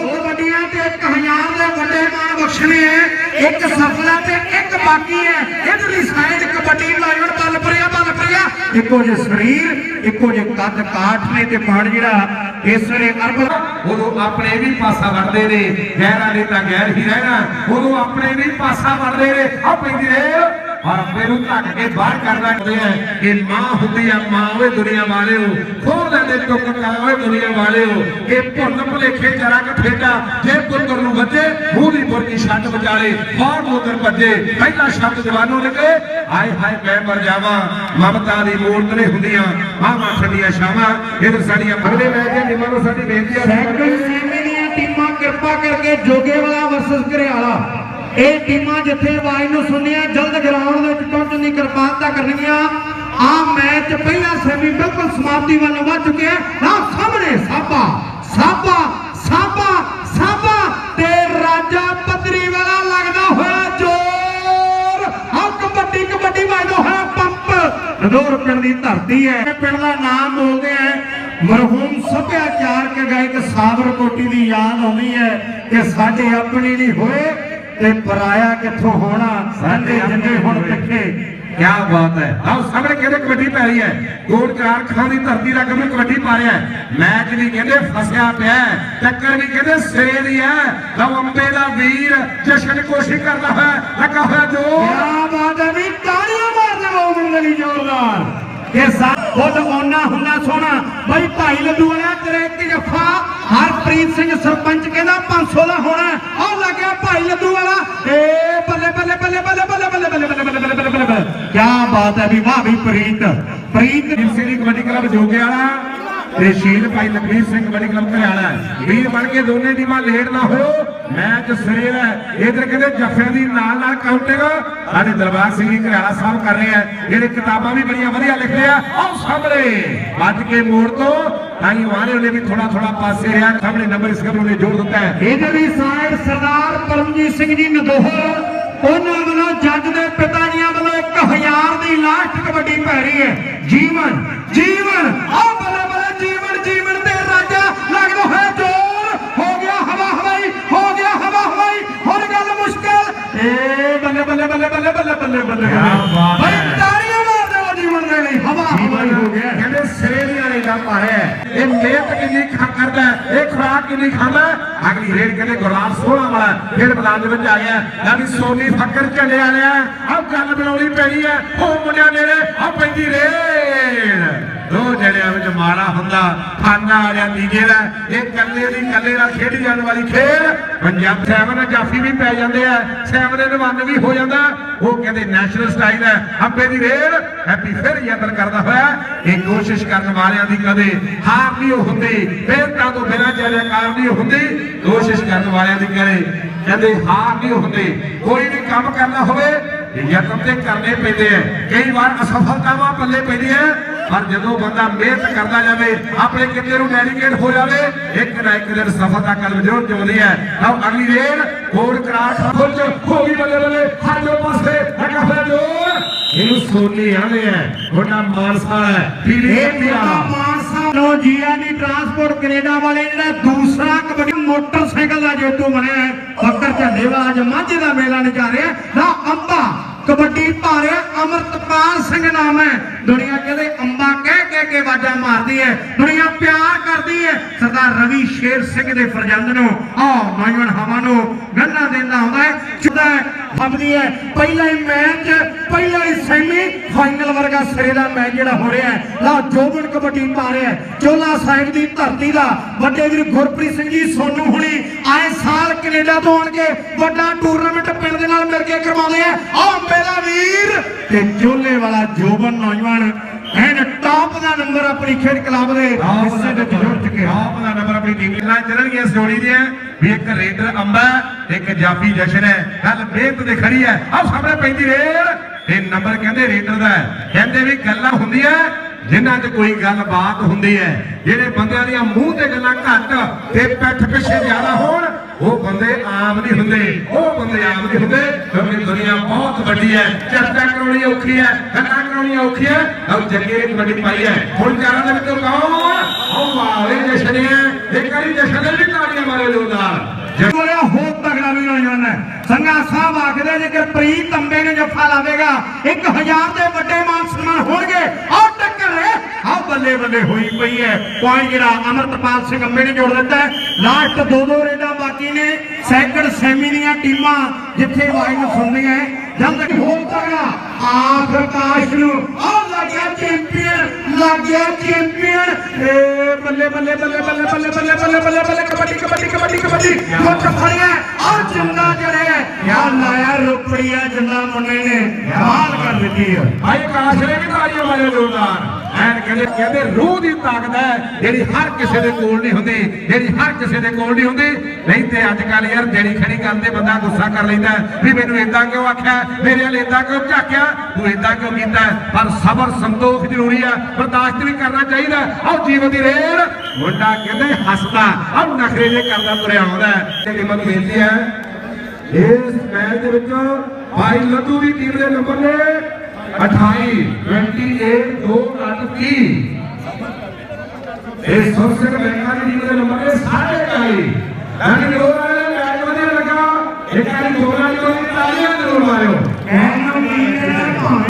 1000 ਦੇ ਵੱਡੇ ਮਾਣ ਬਖਸ਼ਣੇ ਹੈ ਇੱਕ ਸਫਲਾ ਤੇ ਇੱਕ ਬਾਕੀ ਹੈ ਇਧਰਲੀ ਸਾਈਡ ਕਬੱਡੀ ਲਾਇਣ ਬਲ ਪਰਿਆ ਬਲ ਪਰਿਆ। ਇੱਕੋ ਜੇ ਸਰੀਰ, ਇੱਕੋ ਜੇ ਕੱਦ ਕਾਠ ਨੇ ਤੇ ਪਾਣ ਜਿਹੜਾ ਇਸ ਵੇਲੇ ਅਰਬ ਉਦੋਂ ਆਪਣੇ ਵੀ ਪਾਸਾ ਵੜਦੇ ਨੇ, ਗਹਿਰਾਂ ਨੇ ਤਾਂ ਗਹਿਰ ਹੀ ਰਹਿਣਾ। ਉਦੋਂ ਆਪਣੇ ਵੀ ਪਾਸਾ ਵੜਦੇ ਨੇ। ਆ ਪੈਂਦੀ ਰੇ ਔਰ ਬਾਬੇ ਨੂੰ ਧੱਕ ਕੇ ਬਾਹਰ ਕਰਨਾ ਚਾਹੁੰਦੇ ਆ ਕਿ ਮਾਂ ਹੁੰਦੀ ਆ, ਮਾਂ ਓਏ ਦੁਨੀਆ ਵਾਲਿਓ। ਖੋਲ ਲੈਂਦੇ ਟੁੱਕ ਕਾ ਓਏ ਦੁਨੀਆ ਵਾਲਿਓ ਕਿ ਭੁੱਲ ਭੁਲੇਖੇ ਜਰਾ ਕਿ ਠੇਡਾ ਜੇ ਪੁੱਤਰ ਨੂੰ ਵੱਜੇ, ਮੂੰਹ ਦੀ ਬੁਰਕੀ ਛੱਡ ਵਿਚਾਲੇ ਬਾਹਰ ਨੂੰ ਭੱਜੇ। ਪਹਿਲਾ ਸ਼ਬਦ ਜਵਾਨੋਂ ਨਿਕਲੇ ਹਾਏ ਹਾਏ ਮੈਂ ਮਰ ਜਾਵਾਂ, ਮਮਤਾ ਦੀ ਮੂਰਤ ਨੇ ਹੁੰਦੀਆਂ, ਮਾਵਾਂ ਠੰਡੀਆਂ ਸ਼ਾਮਾਂ ਇਹ ਤਾਂ ਸਾਡੀਆਂ ਅਗਲੇ ਮੈਚ ਦੇ ਨਿਮਾਂ ਸਾਡੀ ਬੇਨਤੀ ਆ। ਸੈਕੰਡ ਸੈਮੀ ਦੀਆਂ ਟੀਮਾਂ ਕਿਰਪਾ ਕਰਕੇ ਜੋਗੇਵਾਲਾ ਵਰਸਸ ਘਰਿਆਲਾ। ਇਹ ਟੀਮਾਂ ਜਿੱਥੇ ਆਵਾਜ਼ ਨੂੰ ਸੁਣੀਆਂ, ਜਲਦ ਗਰਾਊਂਡ ਦੇ ਵਿੱਚ ਪਹੁੰਚਣ ਦੀ ਕਿਰਪਾਲਤਾ ਕਰਨੀਆਂ। ਆ ਮੈਚ ਪਹਿਲਾ ਸੈਮੀ ਬਿਲਕੁਲ ਸਮਾਪਤੀ ਵੱਲ ਵੱਧ ਚੁੱਕਿਆ ਨਾ ਸਾਹਮਣੇ, ਸਾਬਾ ਸਾਬਾ ਸਾਬਾ ਸਾਬਾ ਤੇ ਰਾਜਾ ਪੱਧਰੀ ਵਾਲਾ ਲੱਗਦਾ ਹੋਇਆ ਜ਼ੋਰ। ਆ ਕਬੱਡੀ ਕਬੱਡੀ ਵੱਜਦਾ ਹੋਇਆ ਪੰਪ। ਨਦੌਰ ਪਿੰਡ ਦੀ ਧਰਤੀ ਹੈ ਪਿੰਡ ਦਾ ਨਾਮ ਬੋਲਦੇ ਆ, ਮਰਹੂਮ ਸੱਭਿਆਚਾਰਕ ਗਾਇਕ ਸਾਬਰ ਕੋਟੀ ਦੀ ਯਾਦ ਆਉਂਦੀ ਹੈ ਕਿ ਸਾਡੇ ਆਪਣੇ ਨਹੀਂ ਹੋਏ ਤੇ ਪਰਾਇਆ ਕਿੱਥੋਂ ਹੋਣਾ? ਸਾਡੇ ਜਿੰਨੇ ਹੁਣ ਤਿੱਖੇ। ਕਿਆ ਬਾਤ ਹੈ। ਆਹ ਸਾਹਮਣੇ ਕਹਿੰਦੇ ਕਬੱਡੀ ਪੈ ਰਹੀ ਹੈ? ਗੋਲ ਕਰਾਰ ਖਾਂ ਦੀ ਧਰਤੀ ਦਾ ਨੂੰ ਕਬੱਡੀ ਪਾ ਰਿਹਾ ਹੈ। ਮੈਚ ਵੀ ਕਹਿੰਦੇ ਫਸਿਆ ਪਿਆ ਹੈ। ਟੱਕਰ ਵੀ ਕਹਿੰਦੇ ਸਿਰੇ ਦੀ ਹੈ। ਲਓ ਅੰਬੇ ਦਾ ਵੀਰ ਜਸ਼ਨ ਕੋਸ਼ਿਸ਼ ਕਰਦਾ ਹੋਇਆ ਲੱਗਾ ਹੋਇਆ ਜੋ ਕਿਆ ਬਾਤ ਹੈ ਵੀ ਤਾੜੀਆਂ ਮਾਰਦੇ ਹੋ ਮੰਡਲੀ ਜ਼ੋਰਦਾਰ। ਇਹ ਸਾ ਖੁਦ ਓਨਾ ਹੁੰਦਾ ਸੋਹਣਾ। ਬਈ ਭਾਈ ਲੱਡੂ ਵਾਲਿਆ ਤੇਰੇ ਇੱਕ ਜੱਫਾ। ਹਰਪ੍ਰੀਤ ਸਿੰਘ ਸਰਪੰਚ ਕਹਿੰਦਾ 500 ਦਾ ਬਾਤ ਹੈ ਵੀ ਵਾਹ ਵੀ ਪ੍ਰੀਤ ਪ੍ਰੀਤ ਸ੍ਰੀ ਕਬੱਡੀ ਕਲੱਬ ਜੋਗੇ ਵਾਲਾ ਤੇ ਸ਼ੀਲ ਭਾਈ ਲਖਵੀਰ ਸਿੰਘ ਕਬੱਡੀ ਕਲੱਬ ਘਰਿਆਲਾ ਵੀਰ ਬਣ ਕੇ ਦੋਨੇ ਟੀਮਾਂ ਲੇਟ ਨਾ ਹੋਇਓ, ਮੈਚ ਸਿਰੇ ਹੈ। ਇਧਰ ਕਹਿੰਦੇ ਜੱਫਿਆਂ ਦੀ ਨਾਲ ਨਾਲ ਕਾਊਂਟਿੰਗ ਸਾਡੇ ਦਰਬਾਰ ਸਿੰਘ ਘਰਿਆਲਾ ਸਾਹਿਬ ਕਰ ਰਹੇ ਆ ਜਿਹੜੇ ਕਿਤਾਬਾਂ ਵੀ ਬੜੀਆਂ ਵਧੀਆ ਲਿਖਦੇ ਆ, ਆਓ ਸਾਹਮਣੇ। ਵੱਜ ਕੇ ਮੋੜ ਤੋਂ ਤਾਈ ਵਾਲੇ ਨੇ ਵੀ ਥੋੜਾ ਥੋੜਾ ਪਾਸੇ ਰਿਹਾ, ਸਾਹਮਣੇ ਨੰਬਰ ਇਸ ਗੱਭਰੂ ਨੇ ਜੋੜ ਦਿੱਤਾ ਹੈ। ਇਹਦੇ ਵੀ ਸਾਈਡ ਸਰਦਾਰ ਪਰਮਜੀਤ ਸਿੰਘ ਜੀ ਨਦੋਹਰ, ਉਹਨਾਂ ਵੱਲੋਂ ਜੱਜ ਦੇ ਪਿਤਾ की लास्ट कबड्डी पै रही है। जीवन जीवन। हवा हो गया हवा हवाई। और गल मुश्किल। ए बल्ले करता है। ਕਿੰਨੀ ਖਾ ਕਿੰਨੀ ਖਾਂਦਾ? ਅਗਲੀ ਰੇਡ ਕਹਿੰਦੇ ਗੁਲਾਬ ਸੋਹਣਾ ਵਾਲਾ। ਫਿਰ ਮੈਦਾਨ ਦੇ ਵਿੱਚ ਆ ਗਿਆ। ਲਾਡੀ ਸੋਨੀ ਫੱਕਰ ਝੰਡੇ ਵਾਲਿਆ। ਆਹ ਗੱਲ ਬਣਾਉਣੀ ਪੈਣੀ ਹੈ ਉਹ ਮੁੰਡਿਆਂ ਮੇਰੇ ਆ ਪੈਂਦੀ ਰੇਡ। ਦੋ ਜਣਿਆਂ ਵਿੱਚ ਮਾੜਾ ਹੁੰਦਾ, ਖਾਨਾ ਆ ਗਿਆ ਦਾ ਇਹ ਕੱਲੇ ਦੀ ਕੱਲੇ ਨਾਲ ਖੇਡੀ ਜਾਣ ਵਾਲੀ ਖੇਡ। ਪੰਜਾਬ ਸੈਵਨ ਜਾਫੀ ਵੀ ਪੈ ਜਾਂਦੇ ਆ। ਸੈਵਨ ਦੇ ਵੀ ਹੋ ਜਾਂਦਾ। ਉਹ ਕਹਿੰਦੇ ਨੈਸ਼ਨਲ ਸਟਾਈਲ ਹੈ। ਅੱਬੇ ਦੀ ਰੇਡ। ਹੈਪੀ ਫਿਰ ਯਤਨ ਕਰਦਾ ਹੋਇਆ। ਇਹ ਕੋਸ਼ਿਸ਼ ਕਰਨ ਵਾਲਿਆਂ ਦੀ ਕਦੇ ਹਾਰ ਨਹੀਂ ਉਹ ਹੁੰਦੀ। ਮਿਹਨਤਾਂ ਤੋਂ ਬਿਨਾਂ ਜੈਕਾਰ ਨਹੀਂ ਹੁੰਦੀ। ਕੋਸ਼ਿਸ਼ ਕਰਨ ਵਾਲਿਆਂ ਦੀ ਕਰੇ ਕਹਿੰਦੇ ਹਾਰ ਨਹੀਂ ਹੁੰਦੀ। ਕੋਈ ਵੀ ਕੰਮ ਕਰਨਾ ਹੋਵੇ ਯਤਨ ਤੇ ਕਰਨੇ ਪੈਂਦੇ ਆ। ਕਈ ਵਾਰ ਅਸਫਲਤਾਵਾਂ ਪੱਲੇ ਪੈਂਦੀਆਂ। ਪਰ ਜਦੋਂ ਬੰਦਾ ਮਿਹਨਤ ਕਰਦਾ ਜਾਵੇ ਆਪਣੇ ਕਿਤੇ ਨੂੰ ਡੈਡੀਕੇਟ ਹੋ ਜਾਵੇ ਇੱਕ ਨਾ ਇੱਕ ਦਿਨ ਸਫਲਤਾ ਕਲਮ ਜ਼ਰੂਰ ਚੁੰਦੀ ਹੈ। ਲਓ ਅਗਲੀ ਰੇਡ ਕੋਡ ਕਰਾਟ ਖੁੱਚ ਹੋ ਗਈ ਬੱਲੇ ਬੱਲੇ ਹਰ ਦੋ ਪਾਸੇ ਲੱਗਾ ਹੋਇਆ ਜੋਰ ਇਹਨੂੰ ਸੋਨੀ ਆਂਦੇ ਆ। ਤੁਹਾਡਾ ਮਾਨਸਾ ਹੈ। ਇਹ ਮੇਰਾ ਮਾਨਸਾ ਨੋ ਜੀਆਨੀ ਟਰਾਂਸਪੋਰਟ ਕੈਨੇਡਾ ਵਾਲੇ ਜਿਹੜਾ ਦੂਸਰਾ ਕਬੱਡੀ ਮੋਟਰਸਾਈਕਲ ਦਾ ਜੇਤੂ ਬਣਿਆ ਹੈ। ਫੱਕਰ ਝੰਡੇ ਵਾਲਾ ਅੱਜ ਮਾਝੇ ਦਾ ਮੇਲਾ ਨਚਾ ਰਿਹਾ ਨਾ ਅੰਬਾ। ਕਬੱਡੀ ਪਾ ਰਿਹਾ ਅਮਰਤਪਾਲ ਸਿੰਘ ਨਾਮ ਹੈ। ਦੁਨੀਆ ਕਹਿੰਦੇ ਅੰਬਾ ਕਹਿ ਕੇ ਆਵਾਜ਼ਾਂ ਮਾਰਦੀ ਹੈ, ਦੁਨੀਆ ਪਿਆਰ ਕਰਦੀ ਹੈ। ਸਰਦਾਰ ਰਵੀ ਸ਼ੇਰ ਸਿੰਘ ਦੇ ਫਰਜ਼ੰਦ ਨੂੰ, ਆ ਨੌਜਵਾਨ ਹਵਾ ਨੂੰ ਗੰਨਾ ਦਿੰਦਾ ਹੁੰਦਾ ਹੈ ਚੁਦਾ ਫੱਬਦੀ ਹੈ। ਪਹਿਲਾ ਹੀ ਮੈਚ, ਪਹਿਲਾ ਹੀ ਸੈਮੀ, ਫਾਈਨਲ ਵਰਗਾ ਸਿਰੇ ਦਾ ਮੈਚ ਜਿਹੜਾ ਹੋ ਰਿਹਾ ਹੈ। ਲਾ ਜੋਬਨ ਕਬੱਡੀ ਪਾ ਰਿਹਾ ਚੋਲਾ ਸਾਹਿਬ ਦੀ ਧਰਤੀ ਦਾ ਵੱਡੇ ਵੀਰ ਗੁਰਪ੍ਰੀਤ ਸਿੰਘ ਜੀ, ਸੋਨੂ ਹੁਣੀ ਆਏ ਸਾਲ ਕੈਨੇਡਾ ਤੋਂ ਆਣ ਕੇ ਵੱਡਾ ਟੂਰਨਾਮੈਂਟ ਪਿੰਡ ਦੇ ਨਾਲ ਮਿਲ ਕੇ ਕਰਵਾਉਂਦੇ ਆ। ਆ ਮੇਰਾ ਵੀਰ ਤੇ ਚੋਲੇ ਵਾਲਾ ਜੋਬਨ ਨੌਜਵਾਨ ਐਨ ਟਾਪ ਦਾ ਨੰਬਰ ਆਪਣੀ ਖੇਡ ਕਲੱਬ ਦੇ ਹਿੱਸੇ ਵਿੱਚ ਜੁੜ ਚੁੱਕਿਆ ਆਪ ਦਾ ਨੰਬਰ ਆਪਣੀ ਟੀਮ ਨਾਲ ਚੱਲਣਗੀਆਂ ਇਸ ਜੋੜੀ ਦੀਆਂ। ਵੀ ਇੱਕ ਰੇਡਰ ਅੰਬਾ ਇੱਕ ਜਾਫੀ ਜਸ਼ਨ ਹੈ। ਗੱਲ ਮਿਹਨਤ ਤੇ ਖੜੀ ਹੈ। ਆਹ ਸਾਹਮਣੇ ਪੈਂਦੀ ਰੇਡ। ਇਹ ਨੰਬਰ ਕਹਿੰਦੇ ਰੇਡਰ ਦਾ ਹੈ। ਕਹਿੰਦੇ ਵੀ ਗੱਲਾਂ ਹੁੰਦੀਆਂ। ਜਿਨ੍ਹਾਂ 'ਚ ਕੋਈ ਗੱਲਬਾਤ ਹੁੰਦੀ ਹੈ, ਜਿਹੜੇ ਬੰਦਿਆਂ ਦੀਆਂ ਮੂੰਹ ਤੇ ਗੱਲਾਂ ਘੱਟ ਤੇ ਪਿੱਠ ਪਿੱਛੇ ਜ਼ਿਆਦਾ ਹੋਣ, ਉਹ ਬੰਦੇ ਆਮ ਨਹੀਂ ਹੁੰਦੇ। ਉਹ ਬੰਦੇ ਆਮ ਨਹੀਂ ਹੁੰਦੇ, ਕਿਉਂਕਿ ਦੁਨੀਆ ਬਹੁਤ ਵੱਡੀ ਹੈ। ਚਰਚਾ ਕਰਾਉਣੀ ਔਖੀ ਹੈ, ਗੱਲਾਂ ਕਰਾਉਣੀਆਂ ਔਖੀਆਂ ਔਰ ਜੱਗੇ ਨੇ ਕਬੱਡੀ ਪਾਈ ਹੈ। ਹੁਣ ਚਾਰਾਂ ਦੇ ਵਿੱਚੋਂ ਕੌਣ ਉਹ ਵਾਲੇ ਜਸ਼ਨ ਹੈ ਇੱਕ ਜਸ਼ਨ ਦੇ ਵੀ ਤਾੜੀਆਂ ਮਾਰੇ ਲੋਦਾਰ ਬੋਲਿਆ ਹੋਰ ਨੌਜਵਾਨ ਹੈ। ਸੰਗਾ ਸਾਹਿਬ ਆਖਦੇ ਜੇਕਰ ਪ੍ਰੀਤ ਅੰਬੇ ਨੇ ਜੱਫਾ ਲਾਵੇਗਾ। 1000 ਦੇ ਵੱਡੇ ਮਾਨ ਸਨਮਾਨ ਹੋਣਗੇ। ਆਹ ਟੱਕਰ ਹੈ। ਆਹ ਬੱਲੇ ਬੱਲੇ ਹੋਈ ਪਈ ਹੈ। ਪੁਆਇੰਟ ਜਿਹੜਾ ਅਮਰਤਪਾਲ ਸਿੰਘ ਅੰਬੇ ਨੇ ਜੋੜ ਦਿੱਤਾ ਹੈ। ਲਾਸਟ ਦੋ ਦੋ ਰੇਡਾਂ ਬਾਕੀ ਨੇ। ਸੈਕੰਡ ਸੈਮੀ ਦੀਆਂ ਟੀਮਾਂ ਜਿੱਥੇ ਵਾਈਨ ਸੁਣਦੀਆਂ ਹੈ। ਜਦ ਤੱਕ ਹੋਤਾਗਾ ਆਕਾਸ਼ ਨੂੰ ਆ ਲੱਗਿਆ ਚੈਂਪੀਅਨ ਲੱਗਿਆ ਚੈਂਪੀਅਨ। ਏ ਬੱਲੇ ਬੱਲੇ ਬੱਲੇ ਬੱਲੇ ਬੱਲੇ ਬੱਲੇ ਬੱਲੇ ਬੱਲੇ ਬੱਲੇ, ਕਬੱਡੀ ਕਬੱਡੀ ਕਬੱਡੀ ਕਬੱਡੀ। ਮੁੱਠ ਫੜਿਆ ਔਰ ਜਿੰਦਾ ਜੜਿਆ ਯਾ ਲਾਇਆ ਰੁਪੜੀਆ ਜਿੰਨਾ ਮੁੰਡੇ ਨੇ ਕਮਾਲ ਕਰ ਦਿੱਤੀ ਹੈ ਭਾਈ ਕਾਸ਼ ਨੇ ਵੀ ਤਾੜੀਆਂ ਮਾਰੇ ਜ਼ੋਰਦਾਰ। ਐਨ ਕਹਿੰਦੇ ਕਹਿੰਦੇ ਰੂਹ ਦੀ ਤਾਕਤ ਹੈ, ਜਿਹੜੀ ਹਰ ਕਿਸੇ ਦੇ ਕੋਲ ਨਹੀਂ ਹੁੰਦੀ, ਜਿਹੜੀ ਹਰ ਕਿਸੇ ਦੇ ਕੋਲ ਨਹੀਂ ਹੁੰਦੀ। ਨਹੀਂ ਤੇ ਅੱਜ ਕੱਲ ਯਾਰ, ਜਿਹੜੀ ਖੜੀ ਗੱਲ ਬੰਦਾ ਗੁੱਸਾ ਕਰ ਲੈਂਦਾ ਵੀ ਮੈਨੂੰ ਇਦਾਂ ਕਿਉਂ ਆਖਿਆ? ਮੇਰੇ ਵਾਲ ਇਦਾਂ ਕਿਉਂ ਝਾਕਿਆ? ਤੂੰ ਇਦਾਂ ਕਿਉਂ ਕੀਤਾ? ਪਰ ਸਬਰ, ਸੰਤੋਖ ਜ਼ਰੂਰੀ ਆ, ਬਰਦਾਸ਼ਤ ਵੀ ਕਰਨਾ ਚਾਹੀਦਾ ਆਹ ਜੀਵਨ ਦੀ ਰੇਲ। ਮੁੰਡਾ ਕਹਿੰਦੇ ਹੱਸਦਾ। ਆਹ ਨਖਰੇ ਜੇ ਕਰਦਾ ਤੁਰਿਆ ਆਉਂਦਾ ਤੇ ਮੈਨੂੰ ਬੇਨਤੀ ਹੈ। ਇਸ ਮੈਚ ਦੇ ਵਿੱਚ ਭਾਈ ਲੱਡੂ ਦੀ ਟੀਮ ਦੇ ਨੰਬਰ ਨੇ अठाई ट्वेंटी एट दो आठ तीन इस सबसे बेकारी टीम के नंबर है साढ़े इकाई यानी दो रन बैट में लगा इकाई दो रन को तालियां जरूर मारो